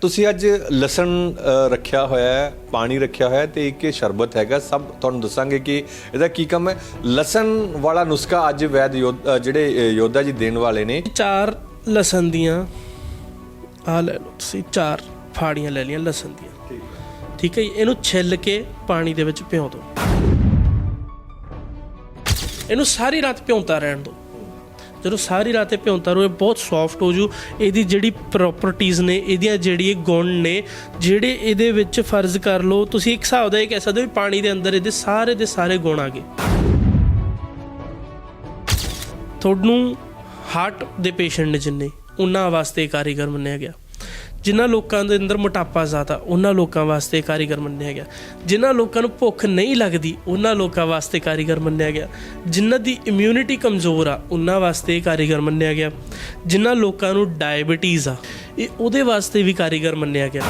ਤੁਸੀਂ ਅੱਜ ਲਸਣ ਰੱਖਿਆ ਹੋਇਆ ਹੈ ਪਾਣੀ ਰੱਖਿਆ ਹੋਇਆ ਤੇ ਇੱਕ ਸ਼ਰਬਤ ਹੈਗਾ। ਸਭ ਤੁਹਾਨੂੰ ਦੱਸਾਂਗੇ ਕਿ ਇਹਦਾ ਕੀ ਕੰਮ ਹੈ। ਲਸਣ ਵਾਲਾ ਨੁਸਖਾ ਅੱਜ ਵੈਦ ਜਿਹੜੇ ਯੋਧਾ ਜੀ ਦੇਣ ਵਾਲੇ ਨੇ। ਚਾਰ ਲਸਣ ਦੀਆਂ ਆ ਲੈ ਲਓ ਤੁਸੀਂ ਚਾਰ ਫਾੜੀਆਂ ਲੈ ਲਈਆਂ ਲਸਣ ਦੀਆਂ। ਠੀਕ ਹੈ। ਇਹਨੂੰ ਛਿੱਲ ਕੇ ਪਾਣੀ ਦੇ ਵਿੱਚ ਭਿਉਂ ਦਿਓ। ਇਹਨੂੰ ਸਾਰੀ ਰਾਤ ਭਿਉਂਤਾ ਰਹਿਣ ਦਿਓ। ਜਦੋਂ ਸਾਰੀ ਰਾਤ ਇਹ ਭਿਉਂਤਾ ਰਹੋ ਇਹ ਬਹੁਤ ਸੌਫਟ ਹੋ ਜੂ। ਇਹਦੀ ਜਿਹੜੀ ਪ੍ਰੋਪਰਟੀਆਂ ਨੇ, ਇਹਦੀਆਂ ਜਿਹੜੀ ਗੁਣ ਨੇ, ਜਿਹੜੇ ਇਹਦੇ ਵਿੱਚ ਫਰਜ਼ ਕਰ ਲਓ, ਤੁਸੀਂ ਇੱਕ ਹਿਸਾਬ ਦਾ ਇਹ ਕਹਿ ਸਕਦੇ ਹੋ ਵੀ ਪਾਣੀ ਦੇ ਅੰਦਰ ਇਹਦੇ ਸਾਰੇ ਦੇ ਸਾਰੇ ਗੁਣ ਆ ਗਏ। ਤੁਹਾਨੂੰ ਹਾਰਟ ਦੇ ਪੇਸ਼ੈਂਟ ਨੇ ਜਿੰਨੇ, ਉਹਨਾਂ ਵਾਸਤੇ ਕਾਰੀਗਰ ਮੰਨਿਆ ਗਿਆ। ਜਿਨ੍ਹਾਂ ਲੋਕਾਂ ਦੇ ਅੰਦਰ ਮੋਟਾਪਾ ਜ਼ਿਆਦਾ, ਉਹਨਾਂ ਲੋਕਾਂ ਵਾਸਤੇ ਕਾਰੀਗਰ ਮੰਨਿਆ ਗਿਆ। ਜਿਨ੍ਹਾਂ ਲੋਕਾਂ ਨੂੰ ਭੁੱਖ ਨਹੀਂ ਲੱਗਦੀ, ਉਹਨਾਂ ਲੋਕਾਂ ਵਾਸਤੇ ਕਾਰੀਗਰ ਮੰਨਿਆ ਗਿਆ। ਜਿਨ੍ਹਾਂ ਦੀ ਇਮਿਊਨਿਟੀ ਕਮਜ਼ੋਰ ਆ, ਉਹਨਾਂ ਵਾਸਤੇ ਇਹ ਕਾਰੀਗਰ ਮੰਨਿਆ ਗਿਆ। ਜਿਨ੍ਹਾਂ ਲੋਕਾਂ ਨੂੰ ਡਾਇਬੀਟੀਜ਼ ਆ, ਇਹ ਉਹਦੇ ਵਾਸਤੇ ਵੀ ਕਾਰੀਗਰ ਮੰਨਿਆ ਗਿਆ।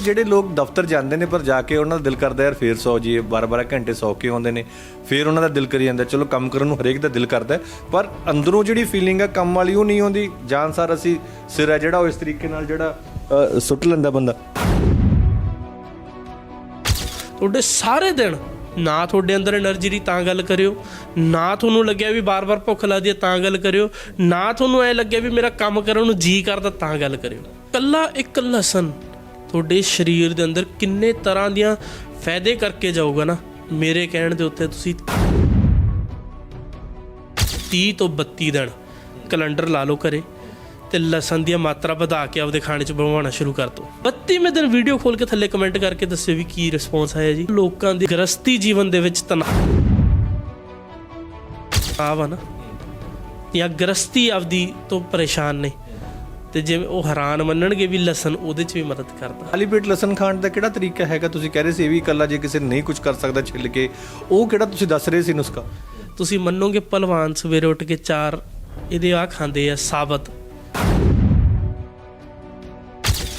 ਜਿਹੜੇ ਲੋਕ ਦਫ਼ਤਰ ਜਾਂਦੇ ਨੇ, ਪਰ ਜਾ ਕੇ ਉਹਨਾਂ ਦਾ ਦਿਲ ਕਰਦਾ, ਯਾਰ ਫੇਰ ਸੌ ਜੀ 12-12 ਘੰਟੇ ਸੌ ਕੇ ਆਉਂਦੇ ਨੇ? ਫੇਰ ਉਹਨਾਂ ਦਾ ਦਿਲ ਕਰੀ ਜਾਂਦਾ, ਚਲੋ ਕੰਮ ਕਰਨ ਨੂੰ ਹਰੇਕ ਦਾ ਦਿਲ ਕਰਦਾ ਪਰ ਅੰਦਰੋਂ ਜਿਹੜੀ ਫੀਲਿੰਗ ਆ, ਕੰਮ ਵਾਲੀ ਉਹ ਨਹੀਂ ਆਉਂਦੀ। ਜਾਨ ਸਾਰ ਅਸੀਂ ਸਿਰ ਆ ਜਿਹੜਾ, ਉਹ ਇਸ ਤਰੀਕੇ ਨਾਲ ਜਿਹੜਾ ਸੁੱਟ ਲੈਂਦਾ ਬੰਦਾ। ਤੁਹਾਡੇ ਸਾਰੇ ਦਿਨ ਨਾ ਤੁਹਾਡੇ ਅੰਦਰ એનર્ਜੀ ਦੀ ਤਾਂ ਗੱਲ ਕਰਿਓ, ਨਾ ਤੁਹਾਨੂੰ ਲੱਗਿਆ ਵੀ ਬਾਰ-ਬਾਰ ਭੁੱਖ ਲੱਗਦੀ ਹੈ ਤਾਂ ਗੱਲ ਕਰਿਓ, ਨਾ ਤੁਹਾਨੂੰ ਐ ਲੱਗਿਆ ਵੀ ਮੇਰਾ ਕੰਮ ਕਰਨ ਨੂੰ ਜੀ ਕਰਦਾ ਤਾਂ ਗੱਲ ਕਰਿਓ। ਕੱਲਾ ਇੱਕ ਲਸਣ ਤੁਹਾਡੇ ਸਰੀਰ ਦੇ ਅੰਦਰ ਕਿੰਨੇ ਤਰ੍ਹਾਂ ਦੀਆਂ ਫਾਇਦੇ ਕਰਕੇ ਜਾਊਗਾ ਨਾ? ਮੇਰੇ ਕਹਿਣ ਦੇ ਉੱਤੇ ਤੁਸੀਂ 30 ਤੋਂ 32 ਦਿਨ ਕੈਲੰਡਰ ਲਾ ਲਓ ਘਰੇ ਤੇ ਲਸਣ ਦੀਆਂ ਮਾਤਰਾ ਵਧਾ ਕੇ ਆਪਦੇ ਖਾਣੇ 'ਚ ਬਣਵਾਉਣਾ ਸ਼ੁਰੂ ਕਰ ਦਿਓ। 32ਵੇਂ ਦਿਨ ਵੀਡੀਓ ਖੋਲ ਕੇ ਥੱਲੇ ਕਮੈਂਟ ਕਰਕੇ ਦੱਸਿਓ ਵੀ ਕੀ ਰਿਸਪੌਂਸ ਆਇਆ ਜੀ। ਲੋਕਾਂ ਦੀ ਗ੍ਰਸਤੀ ਜੀਵਨ ਦੇ ਵਿੱਚ ਤਣਾਅ ਆ ਨਾ। ਜਾਂ ਗ੍ਰਸਤੀ ਆਪਦੀ ਤੋਂ ਪਰੇਸ਼ਾਨ ਨੇ। ਤੇ ਜਿਵੇਂ ਉਹ ਹੈਰਾਨ ਮੰਨਣਗੇ ਵੀ ਲਸਣ ਉਹਦੇ 'ਚ ਵੀ ਮਦਦ ਕਰਦਾ। ਖਾਲੀ ਪੇਟ ਲਸਣ ਖਾਣ ਦਾ ਕਿਹੜਾ ਤਰੀਕਾ ਹੈਗਾ? ਤੁਸੀਂ ਕਹਿ ਰਹੇ ਸੀ ਇਹ ਵੀ ਇਕੱਲਾ ਜੇ ਕਿਸੇ ਨਹੀਂ ਕੁਝ ਕਰ ਸਕਦਾ ਛਿੱਲ ਕੇ। ਉਹ ਕਿਹੜਾ ਤੁਸੀਂ ਦੱਸ ਰਹੇ ਸੀ ਨੁਸਖਾ? ਤੁਸੀਂ ਮੰਨੋਗੇ ਪਹਿਲਵਾਨ ਸਵੇਰੇ ਉੱਠ ਕੇ ਚਾਰ ਇਹਦੇ ਆ ਖਾਂਦੇ ਆ ਸਾਬਤ।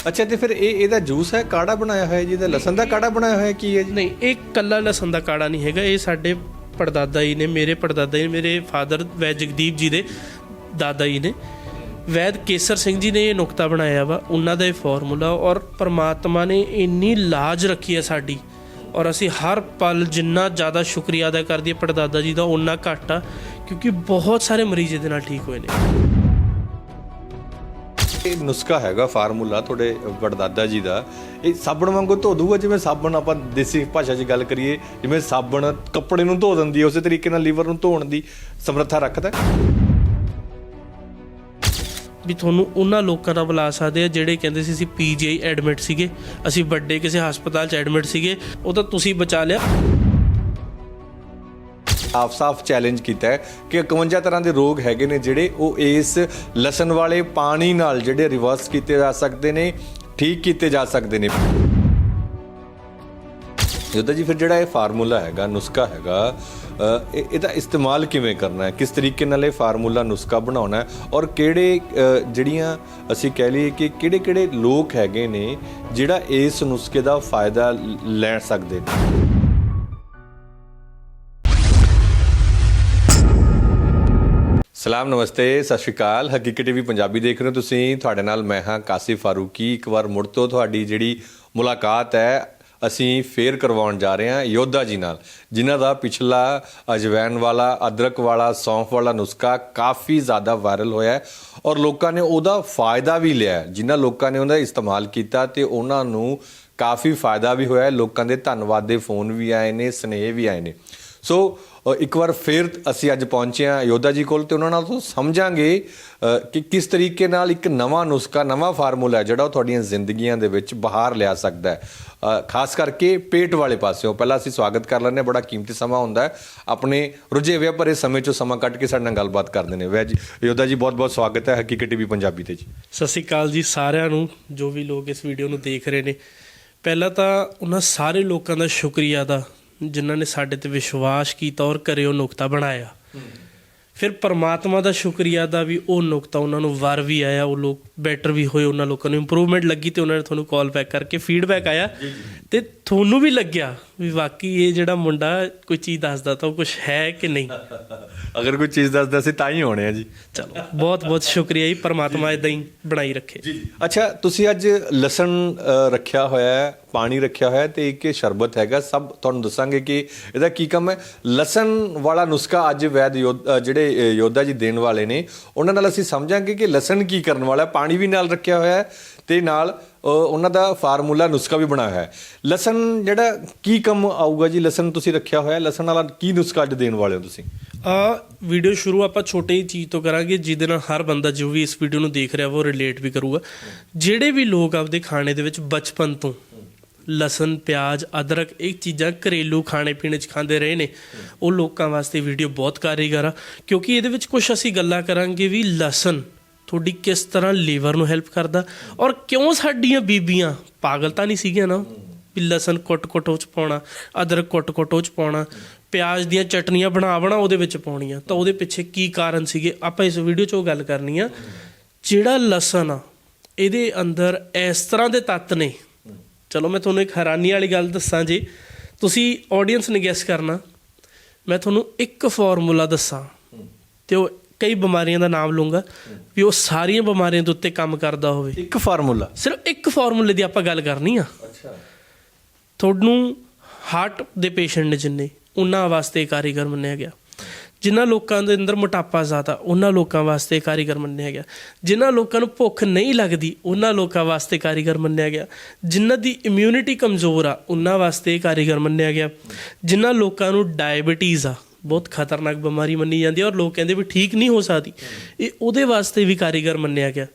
ਅੱਛਾ ਤੇ ਫਿਰ ਇਹ ਇਹਦਾ ਜੂਸ ਹੈ? ਕਾੜਾ ਬਣਾਇਆ ਹੋਇਆ ਜੀ? ਇਹਦਾ ਲਸਣ ਦਾ ਕਾੜਾ ਬਣਾਇਆ ਹੋਇਆ ਕੀ ਹੈ ਜੀ? ਨਹੀਂ ਇਹ ਕੱਲਾ ਲਸਣ ਦਾ ਕਾੜਾ ਨਹੀਂ ਹੈਗਾ। ਇਹ ਸਾਡੇ ਪੜਦਾਦਾ ਜੀ ਨੇ ਮੇਰੇ ਪੜਦਾਦਾ ਜੀ ਮੇਰੇ ਫਾਦਰ ਵੈ ਜਗਦੀਪ ਜੀ ਦੇ ਦਾਦਾ ਜੀ ਨੇ। ਵੈਦ ਕੇਸਰ ਸਿੰਘ ਜੀ ਨੇ ਇਹ ਨੁਕਤਾ ਬਣਾਇਆ ਵਾ, ਉਹਨਾਂ ਦਾ ਇਹ ਫਾਰਮੂਲਾ ਔਰ ਪਰਮਾਤਮਾ ਨੇ ਇੰਨੀ ਲਾਜ ਰੱਖੀ ਹੈ ਸਾਡੀ ਔਰ ਅਸੀਂ ਹਰ ਪਲ ਜਿੰਨਾ ਜ਼ਿਆਦਾ ਸ਼ੁਕਰੀਆ ਅਦਾ ਕਰਦੀ ਹੈ ਪੜਦਾਦਾ ਜੀ ਦਾ ਉਨਾ ਘੱਟ ਆ, ਕਿਉਂਕਿ ਬਹੁਤ ਸਾਰੇ ਮਰੀਜ਼ ਇਹਦੇ ਨਾਲ ਠੀਕ ਹੋਏ ਨੇ ਇਹ ਨੁਸਖਾ ਹੈਗਾ ਫਾਰਮੂਲਾ ਤੁਹਾਡੇ ਵਡਦਾਦਾ ਜੀ ਦਾ ਇਹ ਸਾਬਣ ਵਾਂਗੂ ਧੋ ਦੂਗਾ ਜਿਵੇਂ ਸਾਬਣ ਆਪਾਂ ਦੇਸੀ ਭਾਸ਼ਾ 'ਚ ਗੱਲ ਕਰੀਏ, ਜਿਵੇਂ ਸਾਬਣ ਕੱਪੜੇ ਨੂੰ ਧੋ ਦਿੰਦੀ ਹੈ, ਉਸੇ ਤਰੀਕੇ ਨਾਲ ਲੀਵਰ ਨੂੰ ਧੋਣ ਦੀ ਸਮਰੱਥਾ ਰੱਖਦਾ ਹੈ। ਵੀ ਤੁਹਾਨੂੰ ਉਹਨਾਂ ਲੋਕਾਂ ਨਾਲ ਬੁਲਾ ਸਕਦੇ ਆ ਜਿਹੜੇ ਕਹਿੰਦੇ ਸੀ ਅਸੀਂ ਪੀਜੀਆਈ ਐਡਮਿਟ ਸੀਗੇ, ਅਸੀਂ ਵੱਡੇ ਕਿਸੇ ਹਸਪਤਾਲ 'ਚ ਐਡਮਿਟ ਸੀਗੇ, ਉਹ ਤਾਂ ਤੁਸੀਂ ਬਚਾ ਲਿਆ। ਸਾਫ਼-ਸਾਫ਼ ਚੈਲੰਜ ਕੀਤਾ ਹੈ ਕਿ 51 ਤਰ੍ਹਾਂ ਦੇ ਰੋਗ ਹੈਗੇ ਨੇ ਜਿਹੜੇ ਉਹ ਇਸ ਲਸਣ ਵਾਲੇ ਪਾਣੀ ਨਾਲ ਜਿਹੜੇ ਰਿਵਰਸ ਕੀਤੇ ਜਾ ਸਕਦੇ ਨੇ, ਠੀਕ ਕੀਤੇ ਜਾ ਸਕਦੇ ਨੇ। ਯੋਧਾ ਜੀ, ਫਿਰ ਜਿਹੜਾ ਇਹ ਫਾਰਮੂਲਾ ਹੈਗਾ, ਨੁਸਖਾ ਹੈਗਾ ਇਹ- ਇਹਦਾ ਇਸਤੇਮਾਲ ਕਿਵੇਂ ਕਰਨਾ ਹੈ? ਕਿਸ ਤਰੀਕੇ ਨਾਲ ਇਹ ਫਾਰਮੂਲਾ ਨੁਸਖਾ ਬਣਾਉਣਾ ਹੈ? ਔਰ ਕਿਹੜੇ ਜਿਹੜੀਆਂ ਅਸੀਂ ਕਹਿ ਲਈਏ ਕਿ ਕਿਹੜੇ ਕਿਹੜੇ ਲੋਕ ਹੈਗੇ ਨੇ, ਜਿਹੜਾ ਇਸ ਨੁਸਖੇ ਦਾ ਫਾਇਦਾ ਲੈ ਸਕਦੇ ਨੇ? ਸਲਾਮ, ਨਮਸਤੇ, ਸਤਿ ਸ਼੍ਰੀ ਅਕਾਲ। ਹਕੀਕਤ ਟੀਵੀ ਪੰਜਾਬੀ ਦੇਖ ਰਹੇ ਹੋ ਤੁਸੀਂ। ਤੁਹਾਡੇ ਨਾਲ ਮੈਂ ਹਾਂ ਕਾਸਿਫ ਫਾਰੂਕੀ। ਇੱਕ ਵਾਰ ਮੁੜ ਤੋਂ ਤੁਹਾਡੀ ਜਿਹੜੀ ਮੁਲਾਕਾਤ ਹੈ ਅਸੀਂ ਫੇਰ ਕਰਵਾਉਣ ਜਾ ਰਹੇ ਹਾਂ ਯੋਧਾ ਜੀ ਨਾਲ, ਜਿਨ੍ਹਾਂ ਦਾ ਪਿਛਲਾ ਅਜਵੈਨ ਵਾਲਾ, ਅਦਰਕ ਵਾਲਾ, ਸੌਂਫ ਵਾਲਾ ਨੁਸਖਾ ਕਾਫੀ ਜ਼ਿਆਦਾ ਵਾਇਰਲ ਹੋਇਆ ਹੈ ਔਰ ਲੋਕਾਂ ਨੇ ਉਹਦਾ ਫਾਇਦਾ ਵੀ ਲਿਆ ਜਿਨ੍ਹਾਂ ਲੋਕਾਂ ਨੇ ਉਹਦਾ ਇਸਤੇਮਾਲ ਕੀਤਾ ਤੇ ਉਹਨਾਂ ਨੂੰ ਕਾਫੀ ਫਾਇਦਾ ਵੀ ਹੋਇਆ ਹੈ। ਲੋਕਾਂ ਦੇ ਧੰਨਵਾਦ ਦੇ ਫੋਨ ਵੀ ਆਏ ਨੇ, ਸਨੇਹ ਵੀ ਆਏ ਨੇ ਸੋ ਇੱਕ ਵਾਰ ਫਿਰ ਅਸੀਂ ਅੱਜ ਪਹੁੰਚੇ ਹਾਂ ਯੋਧਾ ਜੀ ਕੋਲ ਤੇ ਉਹਨਾਂ ਨਾਲ ਤੋਂ ਸਮਝਾਂਗੇ ਕਿ ਕਿਸ ਤਰੀਕੇ ਨਾਲ ਇੱਕ ਨਵਾਂ ਨੁਸਖਾ, ਨਵਾਂ ਫਾਰਮੂਲਾ ਹੈ ਜਿਹੜਾ ਉਹ ਤੁਹਾਡੀਆਂ ਜ਼ਿੰਦਗੀਆਂ ਦੇ ਵਿੱਚ ਬਾਹਰ ਲਿਆ ਸਕਦਾ ਹੈ। ਖਾਸ ਕਰਕੇ ਪੇਟ ਵਾਲੇ ਪਾਸਿਓਂ। ਪਹਿਲਾਂ ਅਸੀਂ ਸਵਾਗਤ ਕਰ ਲੈਂਦੇ ਹਾਂ, ਬੜਾ ਕੀਮਤੀ ਸਮਾਂ ਹੁੰਦਾ ਹੈ। ਆਪਣੇ ਰੁਝੇਵਿਆਂ ਭਰੇ ਸਮੇਂ ਚੋਂ ਸਮਾਂ ਕੱਢ ਕੇ ਸਾਡੇ ਨਾਲ ਗੱਲਬਾਤ ਕਰਦੇ ਨੇ। ਵੈ ਜੀ, ਯੋਧਾ ਜੀ, ਬਹੁਤ ਬਹੁਤ ਸਵਾਗਤ ਹੈ ਹਕੀਕਤ ਟੀਵੀ ਪੰਜਾਬੀ ਤੇ ਜੀ। ਸਤਿ ਸ਼੍ਰੀ ਅਕਾਲ ਜੀ ਸਾਰਿਆਂ ਨੂੰ, ਜੋ ਵੀ ਲੋਕ ਇਸ ਵੀਡੀਓ ਨੂੰ ਦੇਖ ਰਹੇ ਨੇ। ਪਹਿਲਾਂ ਤਾਂ ਉਹਨਾਂ ਸਾਰੇ ਲੋਕਾਂ ਦਾ ਸ਼ੁਕਰੀਆ ਦਾ ਜਿਨ੍ਹਾਂ ਨੇ ਸਾਡੇ ਤੇ ਵਿਸ਼ਵਾਸ ਕੀਤਾ ਔਰ ਕਰੇ ਉਹ ਨੁਕਤਾ ਬਣਾਇਆ। ਫਿਰ ਪਰਮਾਤਮਾ ਦਾ ਸ਼ੁਕਰੀਆ ਦਾ ਵੀ ਉਹ ਨੁਕਤਾ ਉਹਨਾਂ ਨੂੰ ਵਾਰ ਵੀ ਆਇਆ ਉਹ ਲੋਕ ਬੈਟਰ ਵੀ ਹੋਏ ਉਹਨਾਂ ਲੋਕਾਂ ਨੂੰ ਇੰਪਰੂਵਮੈਂਟ ਲੱਗੀ ਤੇ ਉਹਨਾਂ ਨੇ ਤੁਹਾਨੂੰ ਕਾਲ ਬੈਕ ਕਰਕੇ ਫੀਡਬੈਕ ਆਇਆ। ਤੇ ਤੁਹਾਨੂੰ ਵੀ ਲੱਗਿਆ ਵੀ ਵਾਕਈ ਇਹ ਜਿਹੜਾ ਮੁੰਡਾ ਕੋਈ ਚੀਜ਼ ਦੱਸਦਾ ਤਾਂ ਉਹ ਕੁਝ ਹੈ ਕਿ ਨਹੀਂ? ਅਗਰ ਕੋਈ ਚੀਜ਼ ਦੱਸਦਾ ਸੀ ਤਾਂ ਹੀ ਹੋਣੇ ਆ ਜੀ। ਚਲੋ ਬਹੁਤ ਬਹੁਤ ਸ਼ੁਕਰੀਆ ਜੀ ਪਰਮਾਤਮਾ ਇਦਾਂ ਹੀ ਬਣਾਈ ਰੱਖੇ। ਜੀ ਅੱਛਾ ਤੁਸੀਂ ਅੱਜ ਲਸਣ ਰੱਖਿਆ ਹੋਇਆ ਹੈ ਪਾਣੀ ਰੱਖਿਆ ਹੋਇਆ ਤੇ ਇੱਕ ਇਹ ਸ਼ਰਬਤ ਹੈਗਾ ਸਭ ਤੁਹਾਨੂੰ ਦੱਸਾਂਗੇ ਕਿ ਇਹਦਾ ਕੀ ਕੰਮ ਹੈ। ਲਸਣ ਵਾਲਾ ਨੁਸਖਾ ਅੱਜ ਵੈਦ ਜਿਹੜੇ ਯੋਧਾ ਜੀ ਦੇਣ ਵਾਲੇ ਨੇ ਉਹਨਾਂ ਨਾਲ ਅਸੀਂ ਸਮਝਾਂਗੇ ਕਿ ਲਸਣ ਕੀ ਕਰਨ ਵਾਲਾ ਪਾਣੀ ਵੀ ਨਾਲ ਰੱਖਿਆ ਹੋਇਆ ਹੈ ਤੇ ਨਾਲ ਉਹਨਾਂ ਦਾ ਫਾਰਮੂਲਾ, ਨੁਸਖਾ ਵੀ ਬਣਾਇਆ ਹੈ। ਲਸਣ ਜਿਹੜਾ ਕੀ ਕੰਮ ਆਊਗਾ ਜੀ? ਲਸਣ ਤੁਸੀਂ ਰੱਖਿਆ ਹੋਇਆ, ਲਸਣ ਵਾਲਾ ਕੀ ਨੁਸਖਾ ਅੱਜ ਦੇਣ ਵਾਲੇ ਹੋ ਤੁਸੀਂ? ਆ ਵੀਡੀਓ ਸ਼ੁਰੂ ਆਪਾਂ ਛੋਟੇ ਹੀ ਚੀਜ਼ ਤੋਂ ਕਰਾਂਗੇ, ਜਿਹਦੇ ਨਾਲ ਹਰ ਬੰਦਾ ਜੋ ਵੀ ਇਸ ਵੀਡੀਓ ਨੂੰ ਦੇਖ ਰਿਹਾ ਉਹ ਰਿਲੇਟ ਵੀ ਕਰੂਗਾ। ਜਿਹੜੇ ਵੀ ਲੋਕ ਆਪਦੇ ਖਾਣੇ ਦੇ ਵਿੱਚ ਬਚਪਨ ਤੋਂ ਲਸਣ, ਪਿਆਜ਼, ਅਦਰਕ, ਇਹ ਚੀਜ਼ਾਂ ਘਰੇਲੂ ਖਾਣੇ ਪੀਣੇ ਚ ਖਾਂਦੇ ਰਹੇ ਨੇ, ਉਹ ਲੋਕਾਂ ਵਾਸਤੇ ਵੀਡੀਓ ਬਹੁਤ ਕਾਰੀਗਰ ਆ। ਕਿਉਂਕਿ ਇਹਦੇ ਵਿੱਚ ਕੁਝ ਅਸੀਂ ਗੱਲਾਂ ਕਰਾਂਗੇ ਵੀ ਲਸਣ ਤੁਹਾਡੀ ਕਿਸ ਤਰ੍ਹਾਂ ਲੀਵਰ ਨੂੰ ਹੈਲਪ ਕਰਦਾ? ਔਰ ਕਿਉਂ ਸਾਡੀਆਂ ਬੀਬੀਆਂ, ਪਾਗਲ ਤਾਂ ਨਹੀਂ ਸੀਗੀਆਂ ਨਾ? ਵੀ ਲਸਣ ਕੁੱਟ-ਕੁੱਟ ਉਹ ਚ ਪਾਉਣਾ, ਅਦਰਕ ਕੁੱਟ-ਕੁੱਟ ਉਹ ਚ ਪਾਉਣਾ, ਪਿਆਜ਼ ਦੀਆਂ ਚਟਨੀਆਂ ਬਣਾ ਬਣਾ ਉਹਦੇ ਵਿੱਚ ਪਾਉਣੀਆਂ। ਤਾਂ ਉਹਦੇ ਪਿੱਛੇ ਕੀ ਕਾਰਨ ਸੀਗੇ? ਆਪਾਂ ਇਸ ਵੀਡੀਓ 'ਚ ਉਹ ਗੱਲ ਕਰਨੀ ਆ। ਜਿਹੜਾ ਲਸਣ ਆ, ਇਹਦੇ ਅੰਦਰ ਇਸ ਤਰ੍ਹਾਂ ਦੇ ਤੱਤ ਨੇ। ਚਲੋ ਮੈਂ ਤੁਹਾਨੂੰ ਇੱਕ ਹੈਰਾਨੀ ਵਾਲੀ ਗੱਲ ਦੱਸਾਂ ਜੀ। ਤੁਸੀਂ ਆਡੀਅנס ਨੇ ਗੈਸ ਕਰਨਾ। ਮੈਂ ਤੁਹਾਨੂੰ ਇੱਕ ਫਾਰਮੂਲਾ ਦੱਸਾਂ। ਤੇ ਉਹ ਕਈ ਬਿਮਾਰੀਆਂ ਦਾ ਨਾਮ ਲਵਾਂਗਾ ਵੀ ਉਹ ਸਾਰੀਆਂ ਬਿਮਾਰੀਆਂ ਦੇ ਉੱਤੇ ਕੰਮ ਕਰਦਾ ਹੋਵੇ। ਇੱਕ ਫਾਰਮੂਲਾ। ਸਿਰਫ ਇੱਕ ਫਾਰਮੂਲੇ ਦੀ ਆਪਾਂ ਗੱਲ ਕਰਨੀ ਆ। ਅੱਛਾ। ਤੁਹਾਨੂੰ ਹਾਰਟ ਦੇ ਪੇਸ਼ੈਂਟ ਨੇ ਜਿੰਨੇ ਉਹਨਾਂ ਵਾਸਤੇ ਕਾਰੀਗਰ ਮੰਨਿਆ ਗਿਆ। ਜਿਨ੍ਹਾਂ ਲੋਕਾਂ ਦੇ ਅੰਦਰ ਮੋਟਾਪਾ ਜ਼ਿਆਦਾ ਉਹਨਾਂ ਲੋਕਾਂ ਵਾਸਤੇ ਕਾਰੀਗਰ ਮੰਨਿਆ ਗਿਆ। ਜਿਨ੍ਹਾਂ ਲੋਕਾਂ ਨੂੰ ਭੁੱਖ ਨਹੀਂ ਲੱਗਦੀ ਉਹਨਾਂ ਲੋਕਾਂ ਵਾਸਤੇ ਕਾਰੀਗਰ ਮੰਨਿਆ ਗਿਆ। ਜਿਨ੍ਹਾਂ ਦੀ ਇਮਿਊਨਿਟੀ ਕਮਜ਼ੋਰ ਆ ਉਹਨਾਂ ਵਾਸਤੇ ਕਾਰੀਗਰ ਮੰਨਿਆ ਗਿਆ। ਜਿਨ੍ਹਾਂ ਲੋਕਾਂ ਨੂੰ ਡਾਇਬੀਟੀਜ਼ ਆ ਬਹੁਤ ਖਤਰਨਾਕ ਬਿਮਾਰੀ ਮੰਨੀ ਜਾਂਦੀ ਹੈ ਔਰ ਲੋਕ ਕਹਿੰਦੇ ਵੀ ਠੀਕ ਨਹੀਂ ਹੋ ਸਕਦੀ। ਇਹ ਉਹਦੇ ਵਾਸਤੇ ਵੀ ਕਾਰੀਗਰ ਮੰਨਿਆ ਗਿਆ।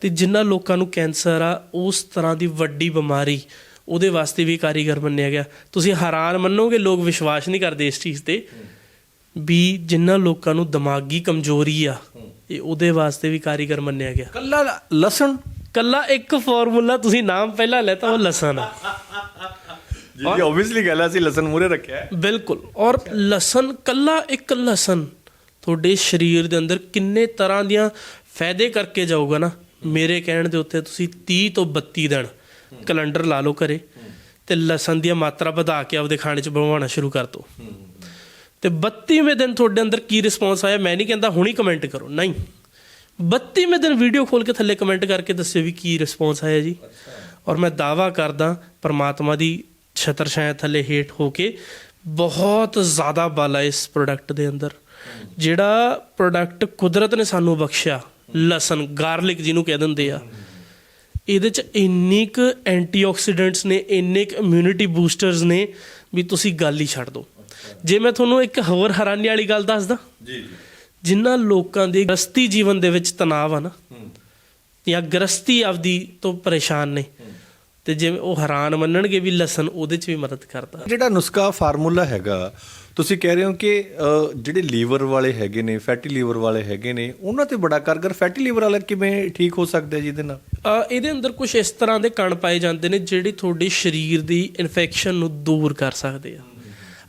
ਤੇ ਜਿਨ੍ਹਾਂ ਲੋਕਾਂ ਨੂੰ ਕੈਂਸਰ ਆ ਉਸ ਤਰ੍ਹਾਂ ਦੀ ਵੱਡੀ ਬਿਮਾਰੀ ਉਹਦੇ ਵਾਸਤੇ ਵੀ ਕਾਰੀਗਰ ਮੰਨਿਆ ਗਿਆ। ਤੁਸੀਂ ਹੈਰਾਨ ਮੰਨੋਗੇ ਲੋਕ ਵਿਸ਼ਵਾਸ ਨਹੀਂ ਕਰਦੇ ਇਸ ਚੀਜ਼ ਤੇ ਵੀ ਜਿਨ੍ਹਾਂ ਲੋਕਾਂ ਨੂੰ ਦਿਮਾਗੀ ਕਮਜ਼ੋਰੀ ਆ ਇਹ ਉਹਦੇ ਵਾਸਤੇ ਵੀ ਕਾਰੀਗਰ ਮੰਨਿਆ ਗਿਆ। ਕੱਲਾ ਲਸਣ? ਕੱਲਾ ਇੱਕ ਫਾਰਮੂਲਾ ਤੁਸੀਂ ਨਾਮ ਪਹਿਲਾਂ ਲੈਤਾ ਉਹ ਲਸਣ ਆ। ਜੀ ਆਬਵੀਅਸਲੀ ਗੱਲ ਹੈ ਅਸੀਂ ਲਸਣ ਮੂਰੇ ਰੱਖਿਆ ਹੈ ਬਿਲਕੁਲ ਔਰ ਲਸਣ ਕੱਲਾ ਇੱਕ ਲਸਣ ਤੁਹਾਡੇ ਸਰੀਰ ਦੇ ਅੰਦਰ ਕਿੰਨੇ ਤਰ੍ਹਾਂ ਦੀਆਂ ਫਾਇਦੇ ਕਰਕੇ ਜਾਊਗਾ ਨਾ ਮੇਰੇ ਕਹਿਣ ਦੇ ਉੱਤੇ ਤੁਸੀਂ 30 ਤੋਂ 32 ਦਿਨ ਕੈਲੰਡਰ ਲਾ ਲਓ ਘਰੇ ਤੇ ਲਸਣ ਦੀ ਮਾਤਰਾ ਵਧਾ ਕੇ ਆਪਦੇ ਖਾਣੇ 'ਚ ਬਣਵਾਉਣਾ ਸ਼ੁਰੂ ਕਰ ਦਿਓ ਤੇ 32ਵੇਂ ਦਿਨ ਤੁਹਾਡੇ ਅੰਦਰ ਕੀ ਰਿਸਪੌਂਸ ਆਇਆ ਮੈਂ ਨਹੀਂ ਕਹਿੰਦਾ ਹੁਣੀ ਕਮੈਂਟ ਕਰੋ ਨਹੀਂ 32ਵੇਂ ਦਿਨ ਵੀਡੀਓ ਖੋਲ ਕੇ ਥੱਲੇ ਕਮੈਂਟ ਕਰਕੇ ਦੱਸਿਓ ਵੀ ਕੀ ਰਿਸਪੌਂਸ ਆਇਆ ਜੀ ਔਰ ਮੈਂ ਦਾਵਾ ਕਰਦਾ ਪਰਮਾਤਮਾ ਦੀ ਛਤਰ ਛਾਇਆ ਥੱਲੇ ਹੇਠ ਹੋ ਕੇ ਬਹੁਤ ਜ਼ਿਆਦਾ ਬਲ ਹੈ ਇਸ ਪ੍ਰੋਡਕਟ ਦੇ ਅੰਦਰ। ਜਿਹੜਾ ਪ੍ਰੋਡਕਟ ਕੁਦਰਤ ਨੇ ਸਾਨੂੰ ਬਖਸ਼ਿਆ ਲਸਣ ਗਾਰਲਿਕ ਜਿਹਨੂੰ ਕਹਿ ਦਿੰਦੇ ਆ। ਇਹਦੇ ਚ ਇੰਨੀ ਕੁ ਐਂਟੀਆਕਸੀਡੈਂਟਸ ਨੇ ਇੰਨੇ ਕੁ ਇਮਿਊਨਿਟੀ ਬੂਸਟਰਸ ਨੇ ਵੀ ਤੁਸੀਂ ਗੱਲ ਹੀ ਛੱਡ ਦਿਓ। ਜੇ ਮੈਂ ਤੁਹਾਨੂੰ ਇੱਕ ਹੋਰ ਹੈਰਾਨੀ ਵਾਲੀ ਗੱਲ ਦੱਸਦਾ ਜੀ ਜੀ। ਜਿਨ੍ਹਾਂ ਲੋਕਾਂ ਦੇ ਗ੍ਰਸਤੀ ਜੀਵਨ ਦੇ ਵਿੱਚ ਤਣਾਅ ਆ ਨਾ ਜਾਂ ਗ੍ਰਸਤੀ ਆਪਦੀ ਤੋਂ ਪਰੇਸ਼ਾਨ ਨੇ ਤੇ ਜਿਵੇਂ ਉਹ ਹੈਰਾਨ ਮੰਨਣਗੇ ਵੀ ਲਸਣ ਉਹਦੇ 'ਚ ਵੀ ਮਦਦ ਕਰਦਾ। ਜਿਹੜਾ ਨੁਸਖਾ ਫਾਰਮੂਲਾ ਹੈਗਾ ਤੁਸੀਂ ਕਹਿ ਰਹੇ ਹੋ ਕਿ ਅ, ਜਿਹੜੇ ਲੀਵਰ ਵਾਲੇ ਹੈਗੇ ਨੇ ਫੈਟੀ ਲੀਵਰ ਵਾਲੇ ਹੈਗੇ ਨੇ ਉਹਨਾਂ ਤੇ ਬੜਾ ਕਾਰਗਰ ਫੈਟੀ ਲੀਵਰ ਵਾਲਾ ਕਿਵੇਂ ਠੀਕ ਹੋ ਸਕਦਾ ਹੈ ਜਿਹਦੇ ਨਾਲ? ਅ, ਇਹਦੇ ਅੰਦਰ ਕੁਝ ਇਸ ਤਰ੍ਹਾਂ ਦੇ ਕਣ ਪਾਏ ਜਾਂਦੇ ਨੇ ਜਿਹੜੇ ਤੁਹਾਡੇ ਸਰੀਰ ਦੀ ਇਨਫੈਕਸ਼ਨ ਨੂੰ ਦੂਰ ਕਰ ਸਕਦੇ ਆ।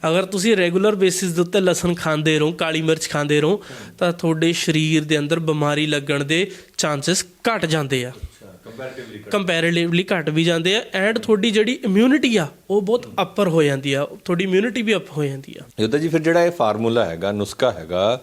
ਅਗਰ ਤੁਸੀਂ ਰੈਗੂਲਰ ਬੇਸਿਸ ਦੇ ਉੱਤੇ ਲਸਣ ਖਾਂਦੇ ਰਹੋ ਕਾਲੀ ਮਿਰਚ ਖਾਂਦੇ ਰਹੋ ਤਾਂ ਤੁਹਾਡੇ ਸਰੀਰ ਦੇ ਅੰਦਰ ਬਿਮਾਰੀ ਲੱਗਣ ਦੇ ਚਾਂਸਸ ਘਟ ਜਾਂਦੇ ਆ। ਕੰਪੈਰੀਟਿਵਲੀ ਘਟ। ਵੀ ਜਾਂਦੇ ਆ ਐਂਡ ਤੁਹਾਡੀ ਜਿਹੜੀ ਇਮਿਊਨਿਟੀ ਆ ਉਹ ਬਹੁਤ ਅਪਰ ਹੋ ਜਾਂਦੀ ਆ ਤੁਹਾਡੀ ਇਮਿਊਨਿਟੀ ਵੀ ਅਪ ਹੋ ਜਾਂਦੀ ਆ। ਯੋਧਾ ਜੀ ਫਿਰ ਜਿਹੜਾ ਇਹ ਫਾਰਮੂਲਾ ਹੈਗਾ ਨੁਸਖਾ ਹੈਗਾ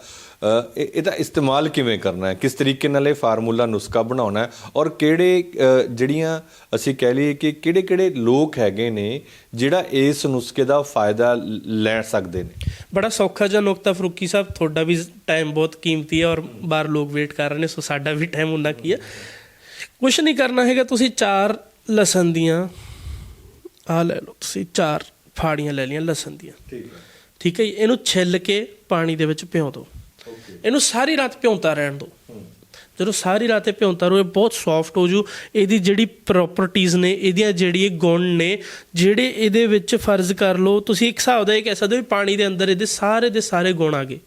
ਇਹ- ਇਹਦਾ ਇਸਤੇਮਾਲ ਕਿਵੇਂ ਕਰਨਾ ਹੈ? ਕਿਸ ਤਰੀਕੇ ਨਾਲ ਇਹ ਫਾਰਮੂਲਾ ਨੁਸਖਾ ਬਣਾਉਣਾ ਹੈ? ਔਰ ਕਿਹੜੇ ਜਿਹੜੀਆਂ ਅਸੀਂ ਕਹਿ ਲਈਏ ਕਿ ਕਿਹੜੇ ਕਿਹੜੇ ਲੋਕ ਹੈਗੇ ਨੇ ਜਿਹੜਾ ਇਸ ਨੁਸਖੇ ਦਾ ਫਾਇਦਾ ਲ- ਸਕਦੇ ਨੇ? ਬੜਾ ਸੌਖਾ ਜਿਹਾ ਨੁਕਤਾ ਫਰੂਕੀ ਸਾਹਿਬ ਤੁਹਾਡਾ ਵੀ ਟਾਈਮ ਬਹੁਤ ਕੀਮਤੀ ਹੈ ਔਰ ਬਾਹਰ ਲੋਕ ਵੇਟ ਕਰ ਰਹੇ ਨੇ ਸੋ ਸਾਡਾ ਵੀ ਟਾਈਮ ਹੁੰਦਾ ਕੀ ਹੈ। ਕੁਝ ਨਹੀਂ ਕਰਨਾ ਹੈਗਾ ਤੁਸੀਂ ਚਾਰ ਲਸਣ ਦੀਆਂ ਆ ਲੈ ਲਓ ਤੁਸੀਂ ਚਾਰ ਫਾੜੀਆਂ ਲੈ ਲਈਆਂ ਲਸਣ ਦੀਆਂ। ਠੀਕ ਹੈ। ਠੀਕ ਹੈ ਜੀ? ਇਹਨੂੰ ਛਿੱਲ ਕੇ ਪਾਣੀ ਦੇ ਵਿੱਚ ਭਿਉਂ ਦਿਓ। ਇਹਨੂੰ ਸਾਰੀ ਰਾਤ ਭਿਉਂਤਾ ਰਹਿਣ ਦਿਓ। ਜਦੋਂ ਸਾਰੀ ਰਾਤ ਇਹ ਭਿਉਂਤਾ ਰਹੋ ਇਹ ਬਹੁਤ ਸੌਫਟ ਹੋ ਜੂ। ਇਹਦੀ ਜਿਹੜੀ ਪ੍ਰੋਪਰਟੀਆਂ ਨੇ ਇਹਦੀਆਂ ਜਿਹੜੀ ਗੁਣ ਨੇ ਜਿਹੜੇ ਇਹਦੇ ਵਿੱਚ ਫਰਜ਼ ਕਰ ਲਓ ਤੁਸੀਂ ਇੱਕ ਹਿਸਾਬ ਦਾ ਇਹ ਕਹਿ ਸਕਦੇ ਹੋ ਪਾਣੀ ਦੇ ਅੰਦਰ ਇਹਦੇ ਸਾਰੇ ਦੇ ਸਾਰੇ ਗੁਣ ਆ ਗਏ।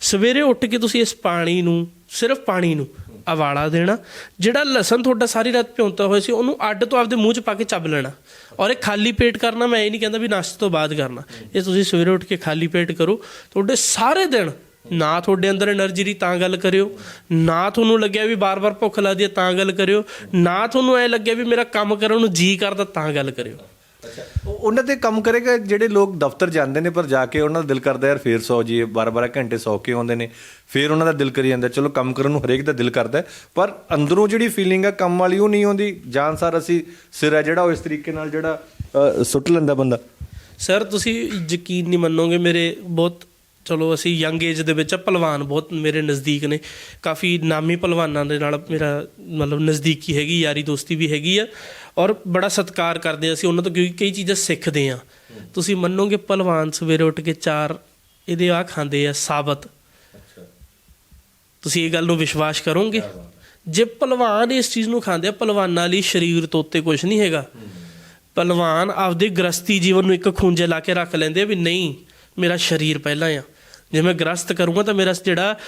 ਸਵੇਰੇ ਉੱਠ ਕੇ ਤੁਸੀਂ ਇਸ ਪਾਣੀ ਨੂੰ ਸਿਰਫ ਪਾਣੀ ਨੂੰ ਅਵਾਲਾ ਦੇਣਾ, ਜਿਹੜਾ ਲਸਣ ਤੁਹਾਡਾ ਸਾਰੀ ਰਾਤ ਭਿਉਂਤਾ ਹੋਇਆ ਸੀ, ਉਹਨੂੰ ਅੱਡ ਤੋਂ ਆਪਦੇ ਮੂੰਹ 'ਚ ਪਾ ਕੇ ਚੱਬ ਲੈਣਾ। ਔਰ ਇਹ ਖਾਲੀ ਪੇਟ ਕਰਨਾ, ਮੈਂ ਇਹ ਨਹੀਂ ਕਹਿੰਦਾ ਵੀ ਨਾਸ਼ਤੇ ਤੋਂ ਬਾਅਦ ਕਰਨਾ। ਇਹ ਤੁਸੀਂ ਸਵੇਰੇ ਉੱਠ ਕੇ ਖਾਲੀ ਪੇਟ ਕਰੋ। ਤੁਹਾਡੇ ਸਾਰੇ ਦਿਨ ਨਾ ਤੁਹਾਡੇ ਅੰਦਰ એનર્ਜੀ ਦੀ ਤਾਂ ਗੱਲ ਕਰਿਓ, ਨਾ ਤੁਹਾਨੂੰ ਲੱਗਿਆ ਵੀ ਬਾਰ-ਬਾਰ ਭੁੱਖ ਲੱਗਦੀ ਹੈ ਤਾਂ ਗੱਲ ਕਰਿਓ, ਨਾ ਤੁਹਾਨੂੰ ਐ ਲੱਗਿਆ ਵੀ ਮੇਰਾ ਕੰਮ ਕਰਨ ਨੂੰ ਜੀ ਕਰਦਾ ਤਾਂ ਗੱਲ ਕਰਿਓ। ਉਹਨਾਂ ਤੇ ਕੰਮ ਕਰੇਗਾ ਜਿਹੜੇ ਲੋਕ ਦਫ਼ਤਰ ਜਾਂਦੇ ਨੇ ਪਰ ਜਾ ਕੇ ਉਹਨਾਂ ਦਾ ਦਿਲ ਕਰਦਾ ਯਾਰ ਫੇਰ ਸੌ ਜੀ 12-12 ਘੰਟੇ ਸੌ ਕੇ ਆਉਂਦੇ ਨੇ? ਫੇਰ ਉਹਨਾਂ ਦਾ ਦਿਲ ਕਰੀ ਜਾਂਦਾ। ਚਲੋ ਕੰਮ ਕਰਨ ਨੂੰ ਹਰੇਕ ਦਾ ਦਿਲ ਕਰਦਾ ਪਰ ਅੰਦਰੋਂ ਜਿਹੜੀ ਫੀਲਿੰਗ ਆ ਕੰਮ ਵਾਲੀ ਉਹ ਨਹੀਂ ਆਉਂਦੀ। ਜਾਨਸਾਰ ਅਸੀਂ ਸਿਰ ਹੈ ਜਿਹੜਾ ਉਹ ਇਸ ਤਰੀਕੇ ਨਾਲ ਜਿਹੜਾ ਸੁੱਟ ਲੈਂਦਾ ਬੰਦਾ। ਸਰ ਤੁਸੀਂ ਯਕੀਨ ਨਹੀਂ ਮੰਨੋਗੇ ਮੇਰੇ ਬਹੁਤ ਚਲੋ ਅਸੀਂ ਯੰਗ ਏਜ ਦੇ ਵਿੱਚ ਪਹਿਲਵਾਨ ਬਹੁਤ ਮੇਰੇ ਨਜ਼ਦੀਕ ਨੇ। ਕਾਫੀ ਨਾਮੀ ਪਹਿਲਵਾਨਾਂ ਦੇ ਨਾਲ ਮੇਰਾ ਮਤਲਬ ਨਜ਼ਦੀਕੀ ਹੈਗੀ ਯਾਰੀ ਦੋਸਤੀ ਵੀ ਹੈਗੀ ਆ। ਔਰ ਬੜਾ ਸਤਿਕਾਰ ਕਰਦੇ ਅਸੀਂ ਉਹਨਾਂ ਤੋਂ ਕਿਉਂਕਿ ਕਈ ਚੀਜ਼ਾਂ ਸਿੱਖਦੇ ਆ। ਤੁਸੀਂ ਮੰਨੋਗੇ ਪਹਿਲਵਾਨ ਸਵੇਰੇ ਉੱਠ ਕੇ ਚਾਰ ਇਹਦੇ ਆ ਖਾਂਦੇ ਆ ਸਾਬਤ। ਤੁਸੀਂ ਇਹ ਗੱਲ ਨੂੰ ਵਿਸ਼ਵਾਸ ਕਰੋਗੇ? ਜੇ ਪਹਿਲਵਾਨ ਇਸ ਚੀਜ਼ ਨੂੰ ਖਾਂਦੇ ਆ ਪਹਿਲਵਾਨਾਂ ਲਈ ਸਰੀਰ ਤੋਂ ਉੱਤੇ ਕੁਝ ਨਹੀਂ ਹੈਗਾ। ਪਹਿਲਵਾਨ ਆਪਦੇ ਗ੍ਰਸਤੀ ਜੀਵਨ ਨੂੰ ਇੱਕ ਖੂੰਜੇ ਲਾ ਕੇ ਰੱਖ ਲੈਂਦੇ ਵੀ ਨਹੀਂ ਮੇਰਾ ਸਰੀਰ ਪਹਿਲਾਂ ਆ। ਜੇ ਮੈਂ ਗ੍ਰਸਤ ਕਰੂੰਗਾ ਤਾਂ ਮੇਰਾ ਜਿਹੜਾ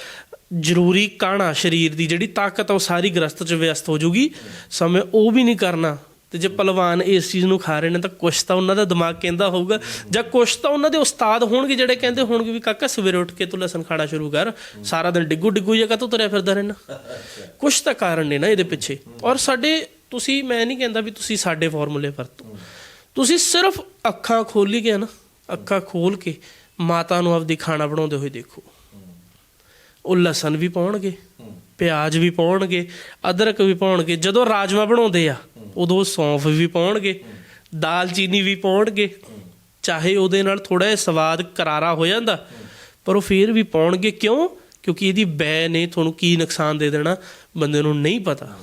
ਜ਼ਰੂਰੀ ਕਾਣਾ ਸਰੀਰ ਦੀ ਜਿਹੜੀ ਤਾਕਤ ਆ ਉਹ ਸਾਰੀ ਗ੍ਰਸਤ ਚ ਵਿਅਸਤ ਹੋ ਜਾਊਗੀ ਸਮੇਂ ਉਹ ਵੀ ਨਹੀਂ ਕਰਨਾ। ਤੇ ਜੇ ਪਹਿਲਵਾਨ ਇਸ ਚੀਜ਼ ਨੂੰ ਖਾ ਰਹੇ ਨੇ ਤਾਂ ਕੁਛ ਤਾਂ ਉਹਨਾਂ ਦਾ ਦਿਮਾਗ ਕਹਿੰਦਾ ਹੋਊਗਾ। ਜਾਂ ਕੁਛ ਤਾਂ ਉਹਨਾਂ ਦੇ ਉਸਤਾਦ ਹੋਣਗੇ ਜਿਹੜੇ ਕਹਿੰਦੇ ਹੋਣਗੇ ਵੀ ਕਾਕਾ ਸਵੇਰੇ ਉੱਠ ਕੇ ਤੂੰ ਲਸਣ ਖਾਣਾ ਸ਼ੁਰੂ ਕਰ। ਸਾਰਾ ਦਿਨ ਡਿੱਗੂ ਡਿੱਗੂ ਜਗਾ ਤੂੰ ਤੁਰਿਆ ਫਿਰਦਾ ਰਹਿਣਾ ਕੁਛ ਤਾਂ ਕਾਰਨ ਨੇ ਨਾ ਇਹਦੇ ਪਿੱਛੇ। ਔਰ ਸਾਡੇ, ਤੁਸੀਂ, ਮੈਂ ਨਹੀਂ ਕਹਿੰਦਾ ਵੀ ਤੁਸੀਂ ਸਾਡੇ ਫਾਰਮੂਲੇ ਵਰਤੋ। ਤੁਸੀਂ ਸਿਰਫ ਅੱਖਾਂ ਖੋਲੀ ਕੇ ਨਾ ਅੱਖਾਂ ਖੋਲ ਕੇ ਮਾਤਾ ਨੂੰ ਆਪਦੀ ਖਾਣਾ ਬਣਾਉਂਦੇ ਹੋਏ ਦੇਖੋ। ਉਹ ਲਸਣ ਵੀ ਪਾਉਣਗੇ, ਪਿਆਜ਼ ਵੀ ਪਾਉਣਗੇ, ਅਦਰਕ ਵੀ ਪਾਉਣਗੇ, ਜਦੋਂ ਰਾਜਮਾ ਬਣਾਉਂਦੇ ਆ, ਉਦੋਂ ਸੌਂਫ ਵੀ ਪਾਉਣਗੇ, ਦਾਲਚੀਨੀ ਵੀ ਪਾਉਣਗੇ। ਚਾਹੇ ਉਹਦੇ ਨਾਲ ਥੋੜਾ ਜਿਹਾ ਸਵਾਦ ਕਰਾਰਾ ਹੋ ਜਾਂਦਾ, ਪਰ ਉਹ ਫੇਰ ਵੀ ਪਾਉਣਗੇ ਕਿਉਂ? ਕਿਉਂਕਿ ਇਹਦੀ ਬੈ ਨੇ ਤੁਹਾਨੂੰ ਕੀ ਨੁਕਸਾਨ ਦੇ ਦੇਣਾ, ਬੰਦੇ ਨੂੰ ਨਹੀਂ ਪਤਾ।